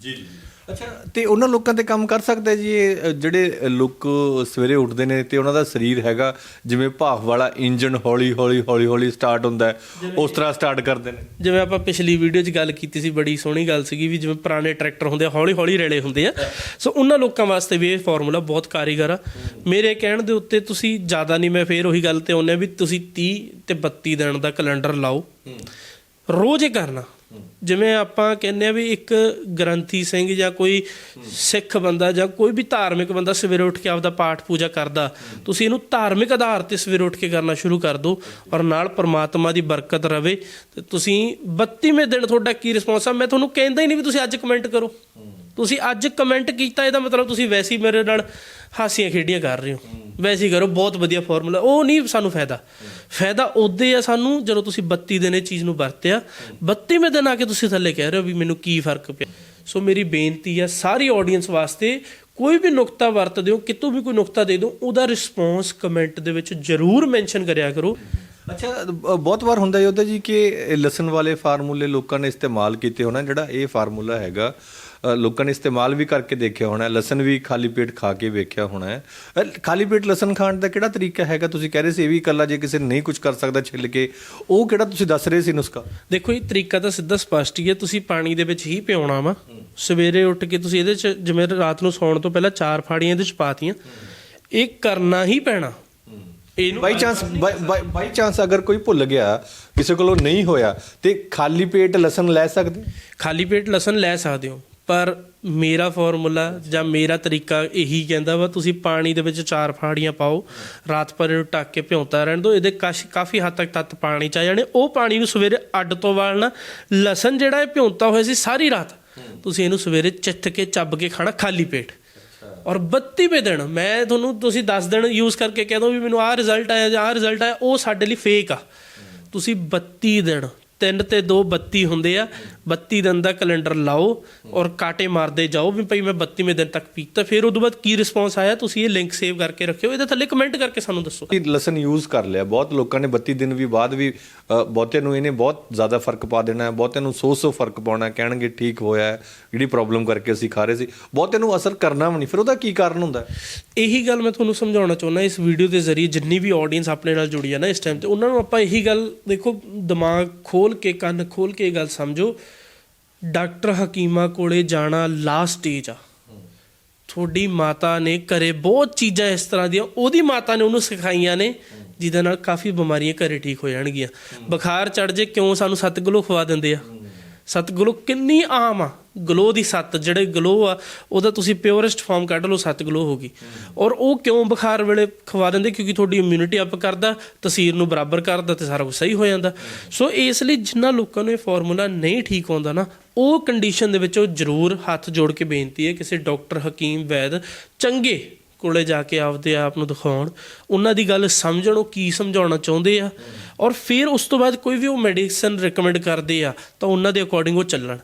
ਜੀ। ਅੱਛਾ। ਤੇ ਉਹਨਾਂ ਲੋਕਾਂ ਤੇ ਕੰਮ ਕਰ ਸਕਦਾ ਜੀ ਇਹ ਜਿਹੜੇ ਲੋਕ ਸਵੇਰੇ ਉੱਠਦੇ ਨੇ ਤੇ ਉਹਨਾਂ ਦਾ ਸਰੀਰ ਹੈਗਾ ਜਿਵੇਂ ਭਾਫ ਵਾਲਾ ਇੰਜਨ ਹੌਲੀ ਹੌਲੀ ਹੌਲੀ ਹੌਲੀ ਸਟਾਰਟ ਹੁੰਦਾ ਉਸ ਤਰ੍ਹਾਂ ਸਟਾਰਟ ਕਰਦੇ ਨੇ। ਜਿਵੇਂ ਆਪਾਂ ਪਿਛਲੀ ਵੀਡੀਓ 'ਚ ਗੱਲ ਕੀਤੀ ਸੀ ਬੜੀ ਸੋਹਣੀ ਗੱਲ ਸੀਗੀ ਵੀ ਜਿਵੇਂ ਪੁਰਾਣੇ ਟਰੈਕਟਰ ਹੁੰਦੇ ਆ ਹੌਲੀ ਹੌਲੀ ਰੇਲੇ ਹੁੰਦੇ ਆ। ਸੋ ਉਹਨਾਂ ਲੋਕਾਂ ਵਾਸਤੇ ਵੀ ਇਹ ਫਾਰਮੂਲਾ ਬਹੁਤ ਕਾਰੀਗਰ ਆ। ਮੇਰੇ ਕਹਿਣ ਦੇ ਉੱਤੇ ਤੁਸੀਂ ਜ਼ਿਆਦਾ ਨਹੀਂ ਮੈਂ ਫੇਰ ਉਹੀ ਗੱਲ ਤੇ ਆਉਂਦੇ ਵੀ ਤੁਸੀਂ 30 ਤੇ 32 ਦਿਨ ਦਾ ਕੈਲੰਡਰ ਲਾਓ। ਰੋਜ਼ ਇਹ ਕਰਨਾ। ਜਿਵੇਂ ਆਪਾਂ ਕਹਿੰਦੇ ਆ ਵੀ ਇੱਕ ਗ੍ਰੰਥੀ ਸਿੰਘ ਜਾਂ ਕੋਈ ਸਿੱਖ ਬੰਦਾ ਜਾਂ ਕੋਈ ਵੀ ਧਾਰਮਿਕ ਬੰਦਾ ਸਵੇਰੇ ਉੱਠ ਕੇ ਆਪਦਾ ਪਾਠ ਪੂਜਾ ਕਰਦਾ, ਤੁਸੀਂ ਇਹਨੂੰ ਧਾਰਮਿਕ ਆਧਾਰ ਤੇ ਸਵੇਰੇ ਉੱਠ ਕੇ ਕਰਨਾ ਸ਼ੁਰੂ ਕਰ ਦਿਓ ਔਰ ਨਾਲ ਪਰਮਾਤਮਾ ਦੀ ਬਰਕਤ ਰਵੇ। ਤੇ ਤੁਸੀਂ 32ਵੇਂ ਦਿਨ ਤੁਹਾਡਾ ਕੀ ਰਿਸਪੌਂਸ ਆ? ਮੈਂ ਤੁਹਾਨੂੰ ਕਹਿੰਦਾ ਹੀ ਨਹੀਂ ਵੀ ਤੁਸੀਂ ਅੱਜ ਕਮੈਂਟ ਕਰੋ। ਤੁਸੀਂ ਅੱਜ ਕਮੈਂਟ ਕੀਤਾ, ਇਹਦਾ ਮਤਲਬ ਤੁਸੀਂ ਵੈਸੇ ਮੇਰੇ ਨਾਲ ਹਾਸੀਆਂ ਖੇਡੀਆਂ ਕਰ ਰਹੇ ਹੋ। ਵੈਸੇ ਕਰੋ, ਬਹੁਤ ਵਧੀਆ ਫਾਰਮੂਲਾ ਉਹ ਨਹੀਂ ਸਾਨੂੰ ਫਾਇਦਾ। ਫਾਇਦਾ ਉਦੋਂ ਆ ਸਾਨੂੰ, ਜਦੋਂ ਤੁਸੀਂ 32 ਦਿਨ ਇਹ ਚੀਜ਼ ਨੂੰ ਵਰਤਿਆ 32ਵੇਂ ਦਿਨ ਆ ਕੇ ਤੁਸੀਂ ਥੱਲੇ ਕਹਿ ਰਹੇ ਹੋ ਵੀ ਮੈਨੂੰ ਕੀ ਫ਼ਰਕ ਪਿਆ। ਸੋ ਮੇਰੀ ਬੇਨਤੀ ਆ, ਸਾਰੀ ਆਡੀਅנס ਵਾਸਤੇ ਕੋਈ ਵੀ ਨੁਕਤਾ ਵਰਤ ਦਿਓ ਕਿਤੋਂ ਵੀ ਕੋਈ ਨੁਕਤਾ ਦੇ ਦਿਓ, ਉਹਦਾ ਰਿਸਪੌਂਸ ਕਮੈਂਟ ਦੇ ਵਿੱਚ ਜ਼ਰੂਰ ਮੈਂਸ਼ਨ ਕਰਿਆ ਕਰੋ। ਅੱਛਾ ਬਹੁਤ ਵਾਰ ਹੁੰਦਾ ਯੋਧਾ ਜੀ ਕਿ ਲਸਣ ਵਾਲੇ ਫਾਰਮੂਲੇ ਲੋਕਾਂ ਨੇ ਇਸਤੇਮਾਲ ਕੀਤੇ ਹੋਣਾ, ਜਿਹੜਾ ਇਹ ਫਾਰਮੂਲਾ ਹੈਗਾ। ਲੋਕਾਂ ਨੇ ਇਸਤੇਮਾਲ ਵੀ ਕਰਕੇ ਦੇਖਿਆ ਹੋਣਾ ਲਸਣ ਵੀ ਖਾਲੀ ਪੇਟ ਖਾ ਕੇ ਵੇਖਿਆ ਹੋਣਾ ਹੈ। ਖਾਲੀ ਪੇਟ ਲਸਣ ਖਾਣ ਦਾ ਕਿਹੜਾ ਤਰੀਕਾ ਹੈਗਾ? ਤੁਸੀਂ ਕਹਿ ਰਹੇ ਸੀ ਇਹ ਵੀ ਇਕੱਲਾ ਜੇ ਕਿਸੇ ਨਹੀਂ ਕੁਝ ਕਰ ਸਕਦਾ ਛਿੱਲ ਕੇ ਉਹ ਕਿਹੜਾ ਤੁਸੀਂ ਦੱਸ ਰਹੇ ਸੀ ਨੁਸਖਾ? ਦੇਖੋ ਇਹ ਤਰੀਕਾ ਤਾਂ ਸਿੱਧਾ ਸਪਸ਼ਟ ਹੀ ਹੈ ਤੁਸੀਂ ਪਾਣੀ ਦੇ ਵਿੱਚ ਹੀ ਪਿਉਣਾ ਵਾ। ਸਵੇਰੇ ਉੱਠ ਕੇ ਤੁਸੀਂ ਇਹਦੇ ਚ ਜਿਵੇਂ ਰਾਤ ਨੂੰ ਸੌਣ ਤੋਂ ਪਹਿਲਾਂ ਚਾਰ ਫਾੜੀਆਂ ਇਹਦੇ ਚ ਪਾਤੀਆਂ ਇਹ ਕਰਨਾ ਹੀ ਪੈਣਾ। ਇਹਨੂੰ ਬਾਈ ਚਾਂਸ ਬਾਈ ਚਾਂਸ ਅਗਰ ਕੋਈ ਭੁੱਲ ਗਿਆ ਕਿਸੇ ਕੋਲੋਂ ਨਹੀਂ ਹੋਇਆ ਤੇ ਖਾਲੀ ਪੇਟ ਲਸਣ ਲੈ ਸਕਦੇ? ਖਾਲੀ ਪੇਟ ਲਸਣ ਲੈ ਸਕਦੇ ਹੋ। ਪਰ ਮੇਰਾ ਫਾਰਮੂਲਾ ਜਾਂ ਮੇਰਾ ਤਰੀਕਾ ਇਹੀ ਕਹਿੰਦਾ ਵਾ, ਤੁਸੀਂ ਪਾਣੀ ਦੇ ਵਿੱਚ ਚਾਰ ਫਾੜੀਆਂ ਪਾਓ, ਰਾਤ ਭਰ ਇਹਨੂੰ ਢੱਕ ਕੇ ਭਿਉਂਤਾ ਰਹਿਣ ਦਿਓ, ਇਹਦੇ ਕਾਸ਼- ਕਾਫੀ ਹੱਦ ਤੱਕ ਤੱਤ ਪਾਣੀ ਚ ਆ ਜਾਣੇ। ਉਹ ਪਾਣੀ ਨੂੰ ਸਵੇਰੇ ਅੱਡ ਤੋਂ ਵਾਲਣਾ ਲਸਣ ਜਿਹੜਾ ਇਹ ਭਿਉਂਤਾ ਹੋਇਆ ਸੀ ਸਾਰੀ ਰਾਤ, ਤੁਸੀਂ ਇਹਨੂੰ ਸਵੇਰੇ ਚਿੱਥ ਕੇ, ਚੱਬ ਕੇ ਖਾਣਾ ਖਾਲੀ ਪੇਟ। ਔਰ 32ਵੇਂ ਦਿਨ, ਮੈਂ ਤੁਹਾਨੂੰ, ਤੁਸੀਂ 10 ਦਿਨ ਯੂਜ਼ ਕਰਕੇ ਕਹਿ ਦੋ ਵੀ ਮੈਨੂੰ ਆਹ ਰਿਜ਼ਲਟ ਆਇਆ ਜਾਂ ਆਹ ਰਿਜ਼ਲਟ ਆਇਆ, ਉਹ ਸਾਡੇ ਲਈ ਫੇਕ ਆ। ਤੁਸੀਂ 32 ਦਿਨ, ਤਿੰਨ ਤੇ 2 32 ਹੁੰਦੇ ਆ 32 ਦਿਨ ਦਾ ਕੈਲੰਡਰ ਲਾਓ ਔਰ ਕਾਟੇ ਮਾਰਦੇ ਜਾਓ ਵੀ ਭਈ ਮੈਂ 32ਵੇਂ ਦਿਨ ਤੱਕ ਪੀਤਾ। ਫਿਰ ਉਦੋਂ ਬਾਅਦ ਕੀ ਰਿਸਪੌਂਸ ਆਇਆ? ਤੁਸੀਂ ਇਹ ਲਿੰਕ ਸੇਵ ਕਰਕੇ ਰੱਖਿਓ। ਇਹਦੇ ਥੱਲੇ ਕਮੈਂਟ ਕਰਕੇ ਸਾਨੂੰ ਦੱਸੋ। ਕਿ ਲਸਣ ਯੂਜ਼ ਕਰ ਲਿਆ। ਬਹੁਤ ਲੋਕਾਂ ਨੇ 32 ਦਿਨ ਵੀ ਬਾਅਦ ਵੀ ਬਹੁਤਿਆਂ ਨੂੰ ਇਹਨੇ ਬਹੁਤ ਜ਼ਿਆਦਾ ਫ਼ਰਕ ਪਾ ਦੇਣਾ ਹੈ। ਬਹੁਤਿਆਂ ਨੂੰ ਸੌ ਸੌ ਫ਼ਰਕ ਪਾਉਣਾ ਕਹਿਣਗੇ ਠੀਕ ਹੋਇਆ ਜਿਹੜੀ ਪ੍ਰੋਬਲਮ ਕਰਕੇ ਅਸੀਂ ਖਾ ਰਹੇ ਸੀ। ਬਹੁਤਿਆਂ ਨੂੰ ਅਸਰ ਕਰਨਾ ਵੀ ਨਹੀਂ। ਫਿਰ ਉਹਦਾ ਕੀ ਕਾਰਨ ਹੁੰਦਾ? ਇਹੀ ਗੱਲ ਮੈਂ ਤੁਹਾਨੂੰ ਸਮਝਾਉਣਾ ਚਾਹੁੰਦਾ। ਇਸ ਵੀਡੀਓ ਦੇ ਜ਼ਰੀਏ ਜਿੰਨੀ ਵੀ ਆਡੀਅנס ਆਪਣੇ ਨਾਲ ਜੁੜੀ ਹੈ ਨਾ ਇਸ ਟਾਈਮ ਤੇ ਉਹਨਾਂ ਨੂੰ ਆਪਾਂ ਇਹੀ ਗੱਲ ਦੇਖੋ ਦਿਮਾਗ ਖੋਲ ਕੇ ਕੰਨ ਖੋਲ ਕੇ ਇਹ ਗੱਲ ਸਮਝੋ। ਡਾਕਟਰ ਹਕੀਮਾ ਕੋਲੇ ਜਾਣਾ ਲਾਸਟ ਸਟੇਜ ਆ। ਤੁਹਾਡੀ ਮਾਤਾ ਨੇ ਘਰੇ ਬਹੁਤ ਚੀਜ਼ਾਂ ਇਸ ਤਰ੍ਹਾਂ ਦੀਆਂ, ਉਹਦੀ ਮਾਤਾ ਨੇ ਉਹਨੂੰ ਸਿਖਾਈਆਂ ਨੇ, ਜਿਹਦੇ ਨਾਲ ਕਾਫੀ ਬਿਮਾਰੀਆਂ ਘਰੇ ਠੀਕ ਹੋ ਜਾਣਗੀਆਂ। ਬੁਖਾਰ ਚੜ ਜੇ ਕਿਉਂ ਸਾਨੂੰ ਸੱਤ ਗਲੋ ਖਵਾ ਦਿੰਦੇ ਆ? ਸੱਤ ਗਲੋ ਕਿੰਨੀ ਆਮ ਆ। ਗਲੋ ਦੀ ਸੱਤ, ਜਿਹੜੇ ਗਲੋ ਆ, ਉਹਦਾ ਤੁਸੀਂ ਪਿਓਰੈਸਟ ਫਾਰਮ ਕੱਢ ਲਓ ਸੱਤ ਗਲੋ ਹੋਗੀ ਔਰ ਉਹ ਕਿਉਂ ਬੁਖਾਰ ਵੇਲੇ ਖਵਾ ਦਿੰਦੇ? ਕਿਉਂਕਿ ਤੁਹਾਡੀ ਇਮਿਊਨਿਟੀ ਅਪ ਕਰਦਾ, ਤਸੀਰ ਨੂੰ ਬਰਾਬਰ ਕਰਦਾ ਤੇ ਸਾਰਾ ਕੁਝ ਸਹੀ ਹੋ ਜਾਂਦਾ। ਸੋ ਇਸ ਲਈ ਜਿਨ੍ਹਾਂ ਲੋਕਾਂ ਨੂੰ ਇਹ ਫਾਰਮੂਲਾ ਨਹੀਂ ਠੀਕ ਆਉਂਦਾ ਨਾ, ਉਹ ਕੰਡੀਸ਼ਨ ਦੇ ਵਿੱਚ ਉਹ ਜ਼ਰੂਰ ਹੱਥ ਜੋੜ ਕੇ ਬੇਨਤੀ ਹੈ, ਕਿਸੇ ਡਾਕਟਰ ਹਕੀਮ, ਵੈਦ, ਚੰਗੇ ਕੋਲੇ ਜਾ ਕੇ ਆਪਦੇ ਆਪ ਨੂੰ ਦਿਖਾਉਣ। ਉਹਨਾਂ ਦੀ ਗੱਲ ਸਮਝਣ, ਉਹ ਕੀ ਸਮਝਾਉਣਾ ਚਾਹੁੰਦੇ ਆ? ਔਰ ਫਿਰ ਉਸ ਤੋਂ ਬਾਅਦ ਕੋਈ ਵੀ ਉਹ ਮੈਡੀਸਨ ਰეკਮੈਂਡ ਕਰਦੇ ਆ ਤਾਂ ਉਹਨਾਂ ਦੇ ਅਕੋਰਡਿੰਗ ਉਹ ਚੱਲਣ।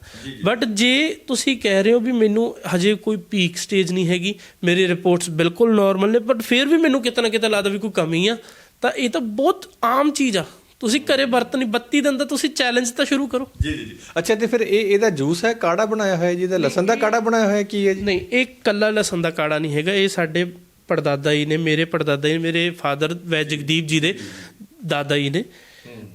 ਬਟ ਜੇ। ਤੁਸੀਂ ਕਹਿ ਰਹੇ ਹੋ ਵੀ ਮੈਨੂੰ ਹਜੇ ਕੋਈ ਪੀਕ ਸਟੇਜ ਨਹੀਂ ਹੈਗੀ ਮੇਰੀ ਰਿਪੋਰਟਸ ਬਿਲਕੁਲ ਨਾਰਮਲ ਨੇ ਬਟ ਫਿਰ ਵੀ ਮੈਨੂੰ ਕਿਤੇ ਨਾ ਕਿਤੇ ਲੱਗਦਾ ਵੀ ਕੋਈ ਕਮੀ ਆ ਤਾਂ ਇਹ ਤਾਂ ਬਹੁਤ ਆਮ ਚੀਜ਼ ਆ। ਤੁਸੀਂ ਘਰੇ ਵਰਤ ਨਹੀਂ 32 ਦਿਨ ਦਾ ਤੁਸੀਂ ਚੈਲੰਜ ਤਾਂ ਸ਼ੁਰੂ ਕਰੋ। ਜੀ ਜੀ ਜੀ। ਅੱਛਾ ਤੇ ਫਿਰ ਇਹ ਇਹਦਾ ਜੂਸ ਹੈ ਕਾੜਾ ਬਣਾਇਆ ਹੋਇਆ ਜੀ? ਇਹਦਾ ਲਸਣ ਦਾ ਕਾੜਾ ਬਣਾਇਆ ਹੋਇਆ ਕੀ ਹੈ ਜੀ? ਨਹੀਂ ਇਹ ਕੱਲਾ ਲਸਣ ਦਾ ਕਾੜਾ ਨਹੀਂ ਹੈਗਾ ਇਹ ਸਾਡੇ ਪੜਦਾਦਾ ਜੀ ਨੇ ਮੇਰੇ ਪੜਦਾਦਾ ਜੀ ਮੇਰੇ ਫਾਦਰ ਵੈਦ ਜਗਦੀਪ ਜੀ ਦੇ। ਦਾਦਾ ਜੀ ਨੇ।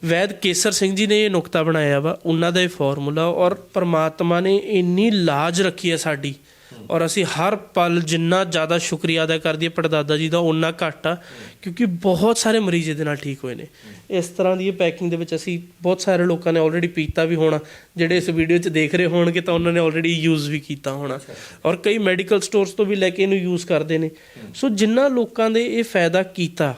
ਵੈਦ ਕੇਸਰ ਸਿੰਘ ਜੀ ਨੇ ਇਹ ਨੁਕਤਾ ਬਣਾਇਆ ਵਾ ਉਹਨਾਂ ਦਾ ਇਹ ਫਾਰਮੂਲਾ ਔਰ ਪ੍ਰਮਾਤਮਾ ਨੇ ਇੰਨੀ ਲਾਜ ਰੱਖੀ ਹੈ ਸਾਡੀ ਔਰ ਅਸੀਂ ਹਰ ਪਲ ਜਿੰਨਾ ਜ਼ਿਆਦਾ ਸ਼ੁਕਰੀਆ ਅਦਾ ਕਰਦੀ ਹੈ ਪੜਦਾਦਾ ਜੀ ਦਾ ਉਨਾ ਘੱਟ ਆ ਕਿਉਂਕਿ ਬਹੁਤ ਸਾਰੇ ਮਰੀਜ਼ ਇਹਦੇ ਨਾਲ ਠੀਕ ਹੋਏ ਨੇ। ਇਸ ਤਰ੍ਹਾਂ ਦੀ ਇਹ ਪੈਕਿੰਗ ਦੇ ਵਿੱਚ ਅਸੀਂ ਬਹੁਤ ਸਾਰੇ ਲੋਕਾਂ ਨੇ ਆਲਰੇਡੀ ਪੀਤਾ ਵੀ ਹੋਣਾ ਜਿਹੜੇ ਇਸ ਵੀਡੀਓ 'ਚ ਦੇਖ ਰਹੇ ਹੋਣਗੇ ਤਾਂ ਉਹਨਾਂ ਨੇ ਆਲਰੇਡੀ ਯੂਜ਼ ਵੀ ਕੀਤਾ ਹੋਣਾ। ਔਰ ਕਈ ਮੈਡੀਕਲ ਸਟੋਰਸ ਤੋਂ ਵੀ ਲੈ ਕੇ ਇਹਨੂੰ ਯੂਜ਼ ਕਰਦੇ ਨੇ। ਸੋ ਜਿਨ੍ਹਾਂ ਲੋਕਾਂ ਦੇ ਇਹ ਫਾਇਦਾ ਕੀਤਾ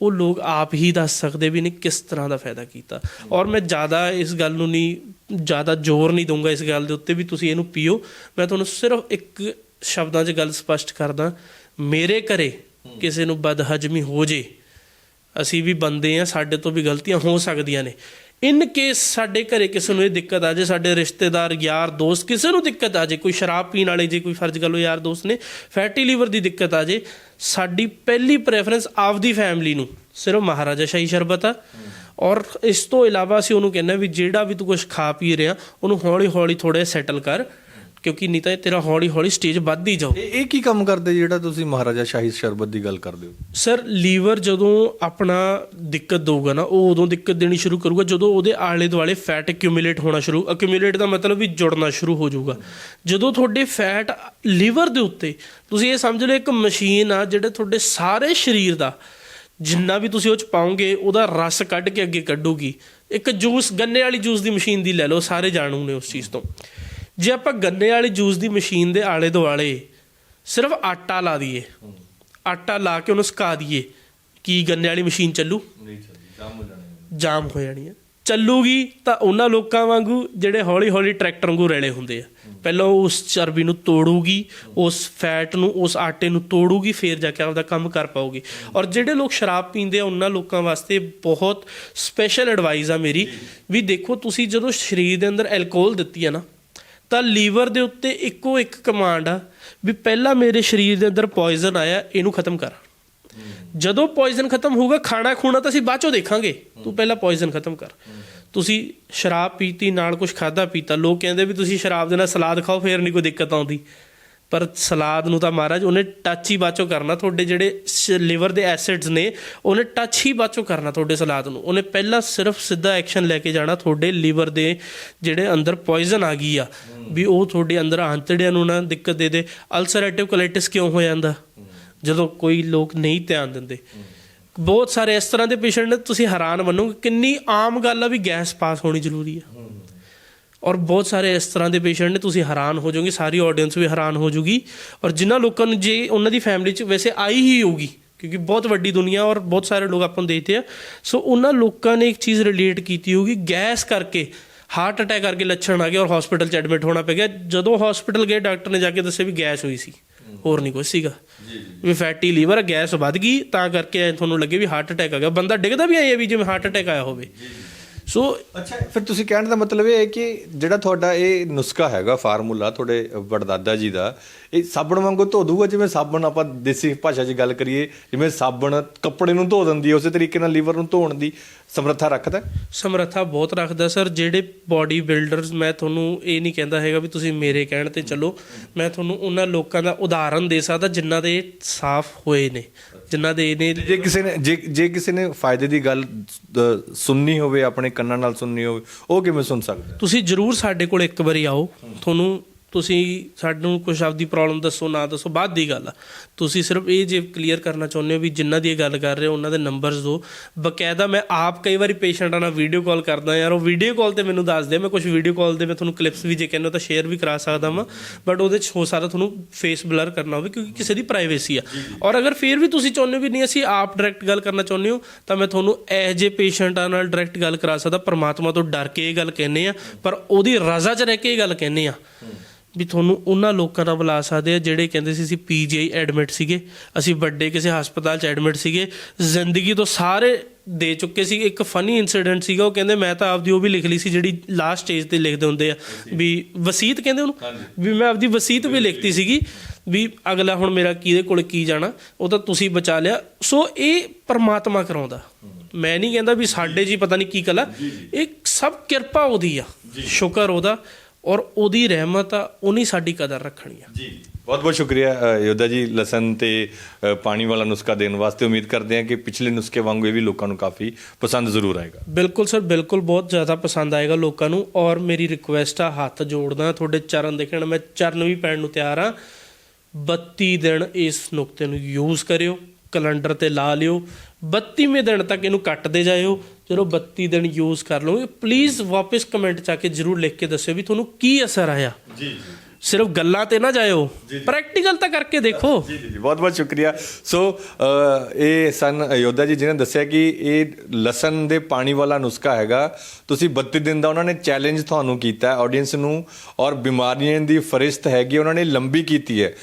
ਉਹ ਲੋਕ ਆਪ ਹੀ ਦੱਸ ਸਕਦੇ ਵੀ ਨੇ ਕਿਸ ਤਰ੍ਹਾਂ ਦਾ ਫਾਇਦਾ ਕੀਤਾ। ਔਰ ਮੈਂ ਜ਼ਿਆਦਾ ਇਸ ਗੱਲ ਨੂੰ ਨਹੀਂ, ਜ਼ਿਆਦਾ ਜ਼ੋਰ ਨਹੀਂ ਦਊਂਗਾ ਇਸ ਗੱਲ ਦੇ ਉੱਤੇ ਵੀ ਤੁਸੀਂ ਇਹਨੂੰ ਪੀਓ। ਮੈਂ ਤੁਹਾਨੂੰ ਸਿਰਫ ਇੱਕ ਸ਼ਬਦਾਂ 'ਚ ਗੱਲ ਸਪਸ਼ਟ ਕਰਦਾ, ਮੇਰੇ ਘਰੇ ਕਿਸੇ ਨੂੰ ਬਦਹਜਮੀ ਹੋ ਜੇ, ਅਸੀਂ ਵੀ ਬੰਦੇ ਆ ਸਾਡੇ ਤੋਂ ਵੀ ਗਲਤੀਆਂ ਹੋ ਸਕਦੀਆਂ ਨੇ। ਇਨ ਕੇਸ ਸਾਡੇ ਘਰੇ ਕਿਸੇ ਨੂੰ ਇਹ ਦਿੱਕਤ ਆ ਜੇ ਸਾਡੇ ਰਿਸ਼ਤੇਦਾਰ, ਯਾਰ, ਦੋਸਤ, ਕਿਸੇ ਨੂੰ ਦਿੱਕਤ ਆ ਜੇ, ਕੋਈ ਸ਼ਰਾਬ ਪੀਣ ਵਾਲੇ ਜੇ, ਕੋਈ ਫਰਜ਼ ਕਰ ਲਓ ਯਾਰ, ਦੋਸਤ ਨੇ, ਫੈਟੀ ਲੀਵਰ ਦੀ ਦਿੱਕਤ ਆ ਜੇ, ਸਾਡੀ ਪਹਿਲੀ ਪ੍ਰੈਫਰੈਂਸ ਆਪਦੀ ਫੈਮਿਲੀ ਨੂੰ, ਸਿਰਫ ਮਹਾਰਾਜਾ ਸ਼ਾਹੀ ਸ਼ਰਬਤ ਆ। ਔਰ ਇਸ ਤੋਂ ਇਲਾਵਾ ਅਸੀਂ ਉਹਨੂੰ ਕਹਿੰਦੇ ਵੀ ਜਿਹੜਾ ਵੀ ਤੂੰ ਕੁਝ ਖਾ ਪੀ ਰਿਹਾ, ਉਹਨੂੰ ਹੌਲੀ ਹੌਲੀ ਥੋੜਾ ਸੈਟਲ ਕਰ। ਕਿਉਂਕਿ ਨਹੀਂ ਤਾਂ ਇਹ ਤੇਰਾ ਹੌਲੀ ਹੌਲੀ ਸਟੇਜ ਵੱਧਦੀ ਜਾਊ। ਇਹ ਇਹ ਕੀ ਕੰਮ ਕਰਦੇ ਜਿਹੜਾ ਤੁਸੀਂ ਮਹਾਰਾਜਾ ਸ਼ਾਹੀ ਸ਼ਰਬਤ ਦੀ ਗੱਲ ਕਰਦੇ ਹੋ? ਸਰ ਲੀਵਰ ਜਦੋਂ ਆਪਣਾ ਦਿੱਕਤ ਦਊਗਾ ਨਾ ਉਹ ਉਦੋਂ ਦਿੱਕਤ ਦੇਣੀ ਸ਼ੁਰੂ ਕਰੂਗਾ ਜਦੋਂ ਉਹਦੇ ਆਲੇ ਦੁਆਲੇ ਫੈਟ ਐਕਿਊਮੂਲੇਟ ਹੋਣਾ ਸ਼ੁਰੂ ਐਕਿਊਮੂਲੇਟ ਦਾ ਮਤਲਬ ਵੀ ਜੁੜਨਾ ਸ਼ੁਰੂ ਹੋ ਜਾਊਗਾ। ਜਦੋਂ ਤੁਹਾਡੇ ਫੈਟ ਲੀਵਰ ਦੇ ਉੱਤੇ ਤੁਸੀਂ ਇਹ ਸਮਝ ਲਓ ਇੱਕ ਮਸ਼ੀਨ ਆ ਜਿਹੜਾ ਤੁਹਾਡੇ ਸਾਰੇ ਸਰੀਰ ਦਾ ਜਿੰਨਾ ਵੀ ਤੁਸੀਂ ਉਹ ਚ ਪਾਓਗੇ ਉਹਦਾ ਰਸ ਕੱਢ ਕੇ ਅੱਗੇ ਕੱਢੂਗੀ। ਇੱਕ ਜੂਸ ਗੰਨੇ ਵਾਲੀ ਜੂਸ ਦੀ ਮਸ਼ੀਨ ਦੀ ਲੈ ਲਓ ਸਾਰੇ ਜਾਣੂ ਨੇ ਉਸ ਚੀਜ਼ ਤੋਂ। ਜੇ ਆਪਾਂ ਗੰਨੇ ਵਾਲੀ ਜੂਸ ਦੀ ਮਸ਼ੀਨ ਦੇ ਆਲੇ ਦੁਆਲੇ ਸਿਰਫ ਆਟਾ ਲਾ ਦਈਏ ਆਟਾ ਲਾ ਕੇ ਉਹਨੂੰ ਸੁਕਾ ਦਈਏ ਕੀ ਗੰਨੇ ਵਾਲੀ ਮਸ਼ੀਨ ਚੱਲੂ? ਨਹੀਂ ਚੱਲਦੀ ਜਾਮ ਹੋ ਜਾਣੇ ਜਾਮ ਹੋ ਜਾਣੀ ਹੈ। ਚੱਲੂਗੀ ਤਾਂ ਉਹਨਾਂ ਲੋਕਾਂ ਵਾਂਗੂ ਜਿਹੜੇ ਹੌਲੀ ਹੌਲੀ ਟਰੈਕਟਰ ਵਾਂਗੂ ਰੇਲੇ ਹੁੰਦੇ ਆ। ਪਹਿਲਾਂ ਉਸ ਚਰਬੀ ਨੂੰ ਤੋੜੂਗੀ ਉਸ ਫੈਟ ਨੂੰ ਉਸ ਆਟੇ ਨੂੰ ਤੋੜੂਗੀ ਫੇਰ ਜਾ ਕੇ ਆਪਦਾ ਕੰਮ ਕਰ ਪਾਊਗੀ। ਔਰ ਜਿਹੜੇ ਲੋਕ ਸ਼ਰਾਬ ਪੀਂਦੇ ਆ ਉਹਨਾਂ ਲੋਕਾਂ ਵਾਸਤੇ ਬਹੁਤ ਸਪੈਸ਼ਲ ਐਡਵਾਈਸ ਆ ਮੇਰੀ ਵੀ ਦੇਖੋ ਤੁਸੀਂ ਜਦੋਂ ਸਰੀਰ ਦੇ ਅੰਦਰ ਐਲਕੋਹਲ ਦਿੱਤੀ ਆ ਨਾ ਤਾਂ ਲੀਵਰ ਦੇ ਉੱਤੇ ਇੱਕੋ ਇੱਕ ਕਮਾਂਡ ਆ ਵੀ ਪਹਿਲਾਂ ਮੇਰੇ ਸਰੀਰ ਦੇ ਅੰਦਰ ਪੋਇਜ਼ਨ ਆਇਆ, ਇਹਨੂੰ ਖਤਮ ਕਰ। ਜਦੋਂ ਪੋਇਜ਼ਨ ਖਤਮ ਹੋਊਗਾ, ਖਾਣਾ ਖੂਣਾ ਤਾਂ ਅਸੀਂ ਬਾਅਦ ਚੋਂ ਦੇਖਾਂਗੇ। ਤੂੰ ਪਹਿਲਾਂ ਪੋਇਜ਼ਨ ਖਤਮ ਕਰ। ਤੁਸੀਂ ਸ਼ਰਾਬ ਪੀਤੀ, ਨਾਲ ਕੁਝ ਖਾਦਾ ਪੀਤਾ। ਲੋਕ ਕਹਿੰਦੇ ਵੀ ਤੁਸੀਂ ਸ਼ਰਾਬ ਦੇ ਨਾਲ ਸਲਾਦ ਖਾਓ, ਫੇਰ ਨਹੀਂ ਕੋਈ ਦਿੱਕਤ ਆਉਂਦੀ। ਪਰ ਸਲਾਦ ਨੂੰ ਤਾਂ ਮਹਾਰਾਜ ਉਹਨੇ ਟੱਚ ਹੀ ਬਾਚੋ ਕਰਨਾ, ਤੁਹਾਡੇ ਜਿਹੜੇ ਲਿਵਰ ਦੇ ਐਸਿਡਸ ਨੇ, ਉਹਨੇ ਟੱਚ ਹੀ ਬਾਚੋ ਕਰਨਾ ਤੁਹਾਡੇ ਸਲਾਦ ਨੂੰ। ਉਹਨੇ ਪਹਿਲਾਂ ਸਿਰਫ ਸਿੱਧਾ ਐਕਸ਼ਨ ਲੈ ਕੇ ਜਾਣਾ ਤੁਹਾਡੇ ਲਿਵਰ ਦੇ ਜਿਹੜੇ ਅੰਦਰ ਪੋਇਜ਼ਨ ਆ ਗਈ ਆ, ਵੀ ਉਹ ਤੁਹਾਡੇ ਅੰਦਰ ਆਂਤੜਿਆਂ ਨੂੰ ਨਾ ਦਿੱਕਤ ਦੇ ਦੇ। ਅਲਸਰੇਟਿਵ ਕੋਲਾਈਟਿਸ ਕਿਉਂ ਹੋ ਜਾਂਦਾ? ਜਦੋਂ ਕੋਈ ਲੋਕ ਨਹੀਂ ਧਿਆਨ ਦਿੰਦੇ। ਬਹੁਤ ਸਾਰੇ ਇਸ ਤਰ੍ਹਾਂ ਦੇ ਪੇਸ਼ੈਂਟ ਨੇ, ਤੁਸੀਂ ਹੈਰਾਨ ਮੰਨੋਗੇ ਕਿੰਨੀ ਆਮ ਗੱਲ ਆ ਵੀ ਗੈਸ ਪਾਸ ਹੋਣੀ ਜ਼ਰੂਰੀ ਆ। ਔਰ ਬਹੁਤ ਸਾਰੇ ਇਸ ਤਰ੍ਹਾਂ ਦੇ ਪੇਸ਼ੈਂਟ ਨੇ ਤੁਸੀਂ ਹੈਰਾਨ ਹੋ ਜਾਓਗੇ ਸਾਰੀ ਆਡੀਅנס ਵੀ ਹੈਰਾਨ ਹੋ ਜੂਗੀ। ਔਰ ਜਿਨ੍ਹਾਂ ਲੋਕਾਂ ਨੂੰ ਜੇ ਉਹਨਾਂ ਦੀ ਫੈਮਿਲੀ 'ਚ ਵੈਸੇ ਆਈ ਹੀ ਹੋਊਗੀ ਕਿਉਂਕਿ ਬਹੁਤ ਵੱਡੀ ਦੁਨੀਆ ਔਰ ਬਹੁਤ ਸਾਰੇ ਲੋਕ ਆਪਾਂ ਨੂੰ ਦੇਖਦੇ ਆ। ਸੋ ਉਹਨਾਂ ਲੋਕਾਂ ਨੇ ਇੱਕ ਚੀਜ਼ ਰਿਲੇਟ ਕੀਤੀ ਹੋਊਗੀ ਗੈਸ ਕਰਕੇ ਹਾਰਟ ਅਟੈਕ ਕਰਕੇ ਲੱਛਣ ਆ ਗਏ ਔਰ ਹਸਪੀਟਲ 'ਚ ਐਡਮਿਟ ਹੋਣਾ ਪੈ ਗਿਆ। ਜਦੋਂ ਹਸਪੀਟਲ ਗਏ ਡਾਕਟਰ ਨੇ ਜਾ ਕੇ ਦੱਸਿਆ ਵੀ ਗੈਸ ਹੋਈ ਸੀ ਹੋਰ ਨਹੀਂ ਕੁਝ ਸੀਗਾ। ਵੀ ਫੈਟੀ ਲੀਵਰ ਗੈਸ ਵੱਧ ਗਈ ਤਾਂ ਕਰਕੇ ਤੁਹਾਨੂੰ ਲੱਗੇ ਵੀ ਹਾਰਟ ਅਟੈਕ ਆ ਗਿਆ। ਬੰਦਾ ਡਿੱਗਦਾ ਵੀ ਆਇਆ ਵੀ ਜਿਵੇਂ ਹਾਰਟ ਅਟੈਕ ਆਇਆ ਹੋਵੇ। ਸੋ ਅੱਛਾ, ਫਿਰ ਤੁਸੀਂ ਕਹਿਣ ਦਾ ਮਤਲਬ ਇਹ ਹੈ ਕਿ ਜਿਹੜਾ ਤੁਹਾਡਾ ਇਹ ਨੁਸਖਾ ਹੈਗਾ, ਫਾਰਮੂਲਾ ਤੁਹਾਡੇ ਵਡਦਾਦਾ ਜੀ ਦਾ ਇਹ ਸਾਬਣ ਵਾਂਗੂ ਧੋ ਦੂਗਾ ਜਿਵੇਂ ਸਾਬਣ ਆਪਾਂ ਦੇਸੀ ਭਾਸ਼ਾ 'ਚ ਗੱਲ ਕਰੀਏ ਜਿਵੇਂ ਸਾਬਣ ਕੱਪੜੇ ਨੂੰ ਧੋ ਦਿੰਦੀ ਹੈ ਉਸੇ ਤਰੀਕੇ ਨਾਲ ਲੀਵਰ ਨੂੰ ਧੋਣ ਦੀ ਸਮਰੱਥਾ ਰੱਖਦਾ? ਸਮਰੱਥਾ ਬਹੁਤ ਰੱਖਦਾ ਸਰ ਜਿਹੜੇ ਬਾਡੀ ਬਿਲਡਰਸ ਮੈਂ ਤੁਹਾਨੂੰ ਇਹ ਨਹੀਂ ਕਹਿੰਦਾ ਹੈਗਾ ਵੀ ਤੁਸੀਂ ਮੇਰੇ ਕਹਿਣ ਤੇ ਚੱਲੋ ਮੈਂ ਤੁਹਾਨੂੰ ਉਹਨਾਂ ਲੋਕਾਂ ਦਾ ਉਦਾਹਰਨ ਦੇ ਸਕਦਾ ਜਿਨ੍ਹਾਂ ਦੇ ਸਾਫ਼ ਹੋਏ ਨੇ ਜਿਨ੍ਹਾਂ ਦੇ ਨੇ ਜੇ ਕਿਸੇ ਨੇ ਜੇ ਜੇ ਕਿਸੇ ਨੇ ਫਾਇਦੇ ਦੀ ਗੱਲ ਸੁਣਨੀ ਹੋਵੇ ਆਪਣੇ ਕੰਨਾਂ ਨਾਲ ਸੁਣਨੀ ਹੋਵੇ ਉਹ ਕਿਵੇਂ ਸੁਣ ਸਕਦਾ? ਤੁਸੀਂ ਜਰੂਰ ਸਾਡੇ ਕੋਲ ਇੱਕ ਵਾਰੀ ਆਓ ਤੁਹਾਨੂੰ ਤੁਸੀਂ ਸਾਨੂੰ ਕੁਝ ਆਪਦੀ ਪ੍ਰੋਬਲਮ ਦੱਸੋ ਨਾ ਦੱਸੋ ਬਾਅਦ ਦੀ ਗੱਲ ਆ। ਤੁਸੀਂ ਸਿਰਫ ਇਹ ਜੇ ਕਲੀਅਰ ਕਰਨਾ ਚਾਹੁੰਦੇ ਹੋ ਵੀ ਜਿਨ੍ਹਾਂ ਦੀ ਇਹ ਗੱਲ ਕਰ ਰਹੇ ਹੋ ਉਹਨਾਂ ਦੇ ਨੰਬਰਸ ਦਿਓ ਬਕਾਇਦਾ ਮੈਂ ਆਪ ਕਈ ਵਾਰੀ ਪੇਸ਼ੈਂਟਾਂ ਨਾਲ ਵੀਡੀਓ ਕਾਲ ਕਰਦਾ ਯਾਰ ਉਹ ਵੀਡੀਓ ਕਾਲ ਤੇ ਮੈਨੂੰ ਦੱਸ ਦੇ ਮੈਂ ਕੁਝ ਵੀਡੀਓ ਕਾਲ ਦੇ ਮੈਂ ਤੁਹਾਨੂੰ ਕਲਿੱਪਸ ਵੀ ਜੇ ਕਹਿੰਦੇ ਤਾਂ ਸ਼ੇਅਰ ਵੀ ਕਰਾ ਸਕਦਾ ਵਾਂ। ਬਟ ਉਹਦੇ ਚ ਹੋ ਸਕਦਾ ਤੁਹਾਨੂੰ ਫੇਸ ਬਲਰ ਕਰਨਾ ਹੋਵੇ ਕਿਉਂਕਿ ਕਿਸੇ ਦੀ ਪ੍ਰਾਈਵੇਸੀ ਆ। ਔਰ ਅਗਰ ਫਿਰ ਵੀ ਤੁਸੀਂ ਚਾਹੁੰਦੇ ਹੋ ਵੀ ਨਹੀਂ ਅਸੀਂ ਆਪ ਡਾਇਰੈਕਟ ਗੱਲ ਕਰਨਾ ਚਾਹੁੰਦੇ ਹੋ ਤਾਂ ਮੈਂ ਤੁਹਾਨੂੰ ਇਹ ਜੇ ਪੇਸ਼ੈਂਟਾਂ ਨਾਲ ਡਾਇਰੈਕਟ ਗੱਲ ਕਰਾ ਸਕਦਾ ਪਰਮਾਤਮਾ ਤੋਂ ਡਰ ਕੇ ਇਹ ਗੱਲ ਕਹਿੰਦੇ ਆ ਪਰ ਉਹਦੀ ਰਜ਼ਾ 'ਚ ਰਹਿ ਕੇ ਇਹ ਗੱਲ ਕਹਿੰਦੇ ਆ ਵੀ ਤੁਹਾਨੂੰ ਉਹਨਾਂ ਲੋਕਾਂ ਦਾ ਬੁਲਾ ਸਕਦੇ ਆ ਜਿਹੜੇ ਕਹਿੰਦੇ ਸੀ ਅਸੀਂ ਪੀਜੀਆਈ ਐਡਮਿਟ ਸੀਗੇ। ਅਸੀਂ ਵੱਡੇ ਕਿਸੇ ਹਸਪਤਾਲ 'ਚ ਐਡਮਿਟ ਸੀਗੇ। ਜ਼ਿੰਦਗੀ ਤੋਂ ਸਾਰੇ ਦੇ ਚੁੱਕੇ ਸੀ। ਇੱਕ ਫਨੀ ਇਨਸੀਡੈਂਟ ਸੀਗਾ ਉਹ ਕਹਿੰਦੇ ਮੈਂ ਤਾਂ ਆਪਦੀ ਉਹ ਵੀ ਲਿਖ ਲਈ ਸੀ ਜਿਹੜੀ ਲਾਸਟ ਸਟੇਜ ਤੇ ਲਿਖਦੇ ਹੁੰਦੇ ਆ। ਵੀ ਵਸੀਤ ਕਹਿੰਦੇ ਉਹਨੂੰ? ਵੀ ਮੈਂ ਆਪਦੀ ਵਸੀਤ ਵੀ ਲਿਖਤੀ ਸੀਗੀ ਵੀ ਅਗਲਾ ਹੁਣ ਮੇਰਾ ਕਿਹਦੇ ਕੋਲ ਕੀ ਜਾਣਾ ਉਹ ਤਾਂ ਤੁਸੀਂ ਬਚਾ ਲਿਆ। ਸੋ ਇਹ ਪਰਮਾਤਮਾ ਕਰਾਉਂਦਾ। ਮੈਂ ਨਹੀਂ ਕਹਿੰਦਾ ਵੀ ਸਾਡੇ ਜੀ ਪਤਾ ਨਹੀਂ ਕੀ ਕਲਾ। ਇਹ ਸਭ ਕਿਰਪਾ ਉਹਦੀ ਆ। ਸ਼ੁਕਰ ਉਹਦਾ। ਔਰ ਉਹਦੀ ਰਹਿਮਤ ਆ ਉਹਨੇ ਸਾਡੀ ਕਦਰ ਰੱਖਣੀ ਆ। ਜੀ ਬਹੁਤ ਬਹੁਤ ਸ਼ੁਕਰੀਆ ਯੋਧਾ ਜੀ ਲਸਣ ਤੇ ਪਾਣੀ ਵਾਲਾ ਨੁਸਖਾ ਦੇਣ ਵਾਸਤੇ ਉਮੀਦ ਕਰਦੇ ਹਾਂ ਕਿ ਪਿਛਲੇ ਨੁਸਖੇ ਵਾਂਗੂ ਇਹ ਵੀ ਲੋਕਾਂ ਨੂੰ ਕਾਫੀ ਪਸੰਦ ਜ਼ਰੂਰ ਆਏਗਾ। ਬਿਲਕੁਲ ਸਰ ਬਿਲਕੁਲ ਬਹੁਤ ਜ਼ਿਆਦਾ ਪਸੰਦ ਆਏਗਾ ਲੋਕਾਂ ਨੂੰ ਔਰ ਮੇਰੀ ਰਿਕੁਐਸਟ ਆ ਹੱਥ ਜੋੜਦਾ ਤੁਹਾਡੇ ਚਰਨ ਦੇਖਣ ਮੈਂ ਚਰਨ ਵੀ ਪੈਣ ਨੂੰ ਤਿਆਰ ਆ 32 ਦਿਨ ਇਸ ਨੁਕਤੇ ਨੂੰ ਯੂਜ਼ ਕਰਿਓ ਕੈਲੰਡਰ ਤੇ ਲਾ ਲਿਓ 32ਵੇਂ ਦਿਨ ਤੱਕ ਇਹਨੂੰ ਕੱਟਦੇ ਜਾਇਓ ਜਦੋਂ 32 ਦਿਨ ਯੂਜ਼ ਕਰ ਲਓਗੇ ਪਲੀਜ਼ ਵਾਪਸ ਕਮੈਂਟ ਚ ਆ ਕੇ ਜਰੂਰ ਲਿਖ ਕੇ ਦੱਸਿਓ ਵੀ ਤੁਹਾਨੂੰ ਕੀ ਅਸਰ ਆਇਆ। ਜੀ ਸਿਰਫ ਗੱਲਾਂ ਤੇ ਨਾ ਜਾਇਓ। ਪ੍ਰੈਕਟੀਕਲ ਤਾਂ ਕਰਕੇ ਦੇਖੋ। ਜੀ ਜੀ ਜੀ। ਬਹੁਤ ਬਹੁਤ ਸ਼ੁਕਰੀਆ ਸੋ ਇਹ ਸਨ ਅਯੋਧਾ ਜੀ ਜਿਨ੍ਹਾਂ ਦੱਸਿਆ ਕਿ ਇਹ ਲਸਣ ਦੇ ਪਾਣੀ ਵਾਲਾ ਨੁਸਖਾ ਹੈਗਾ। ਤੁਸੀਂ 32 ਦਿਨ ਦਾ ਉਹਨਾਂ ਨੇ ਚੈਲੰਜ ਤੁਹਾਨੂੰ ਕੀਤਾ। ਆਡੀਅנס ਨੂੰ ਔਰ ਬਿਮਾਰੀਆਂ ਦੀ ਫਰਿਸ਼ਤ ਹੈਗੀ ਉਹਨਾਂ ਨੇ ਲੰਬੀ ਕੀਤੀ ਹੈ।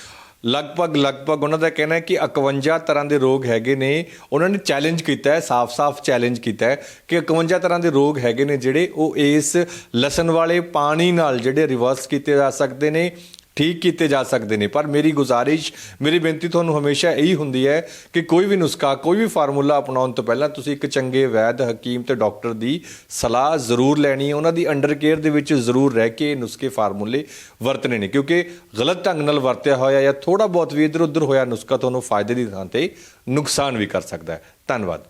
ਲਗਭਗ ਲਗਭਗ ਉਹਨਾਂ ਦਾ ਕਹਿਣਾ ਹੈ ਕਿ 51 ਤਰ੍ਹਾਂ ਦੇ ਰੋਗ ਹੈਗੇ ਨੇ। ਉਹਨਾਂ ਨੇ ਚੈਲੰਜ ਕੀਤਾ ਹੈ ਸਾਫ਼-ਸਾਫ਼ ਚੈਲੰਜ ਕੀਤਾ ਹੈ ਕਿ 51 ਤਰ੍ਹਾਂ ਦੇ ਰੋਗ ਹੈਗੇ ਨੇ ਜਿਹੜੇ ਉਹ ਇਸ ਲਸਣ ਵਾਲੇ ਪਾਣੀ ਨਾਲ ਜਿਹੜੇ ਰਿਵਰਸ ਕੀਤੇ ਜਾ ਸਕਦੇ ਨੇ। ਠੀਕ ਕੀਤੇ ਜਾ ਸਕਦੇ ਨੇ। ਪਰ ਮੇਰੀ ਗੁਜ਼ਾਰਿਸ਼, ਮੇਰੀ ਬੇਨਤੀ ਤੁਹਾਨੂੰ ਹਮੇਸ਼ਾ ਇਹੀ ਹੁੰਦੀ ਹੈ ਕਿ ਕੋਈ ਵੀ ਨੁਸਖਾ, ਕੋਈ ਵੀ ਫਾਰਮੂਲਾ ਅਪਣਾਉਣ ਤੋਂ ਪਹਿਲਾਂ ਤੁਸੀਂ ਇੱਕ ਚੰਗੇ ਵੈਦ, ਹਕੀਮ ਤੇ ਡਾਕਟਰ ਦੀ ਸਲਾਹ ਜ਼ਰੂਰ ਲੈਣੀ ਹੈ। ਉਹਨਾਂ ਦੀ ਅੰਡਰ ਕੇਅਰ ਦੇ ਵਿੱਚ ਜ਼ਰੂਰ ਰਹਿ ਕੇ ਇਹ ਨੁਸਖੇ ਫਾਰਮੂਲੇ ਵਰਤਣੇ ਨੇ। ਕਿਉਂਕਿ ਗਲਤ ਢੰਗ ਨਾਲ ਵਰਤਿਆ ਹੋਇਆ ਜਾਂ ਥੋੜਾ ਬਹੁਤ ਵੀ ਇਧਰ ਉਧਰ ਹੋਇਆ ਨੁਸਖਾ ਤੁਹਾਨੂੰ ਫਾਇਦੇ ਦੀ ਥਾਂ ਤੇ ਨੁਕਸਾਨ ਵੀ ਕਰ ਸਕਦਾ ਹੈ। ਧੰਨਵਾਦ।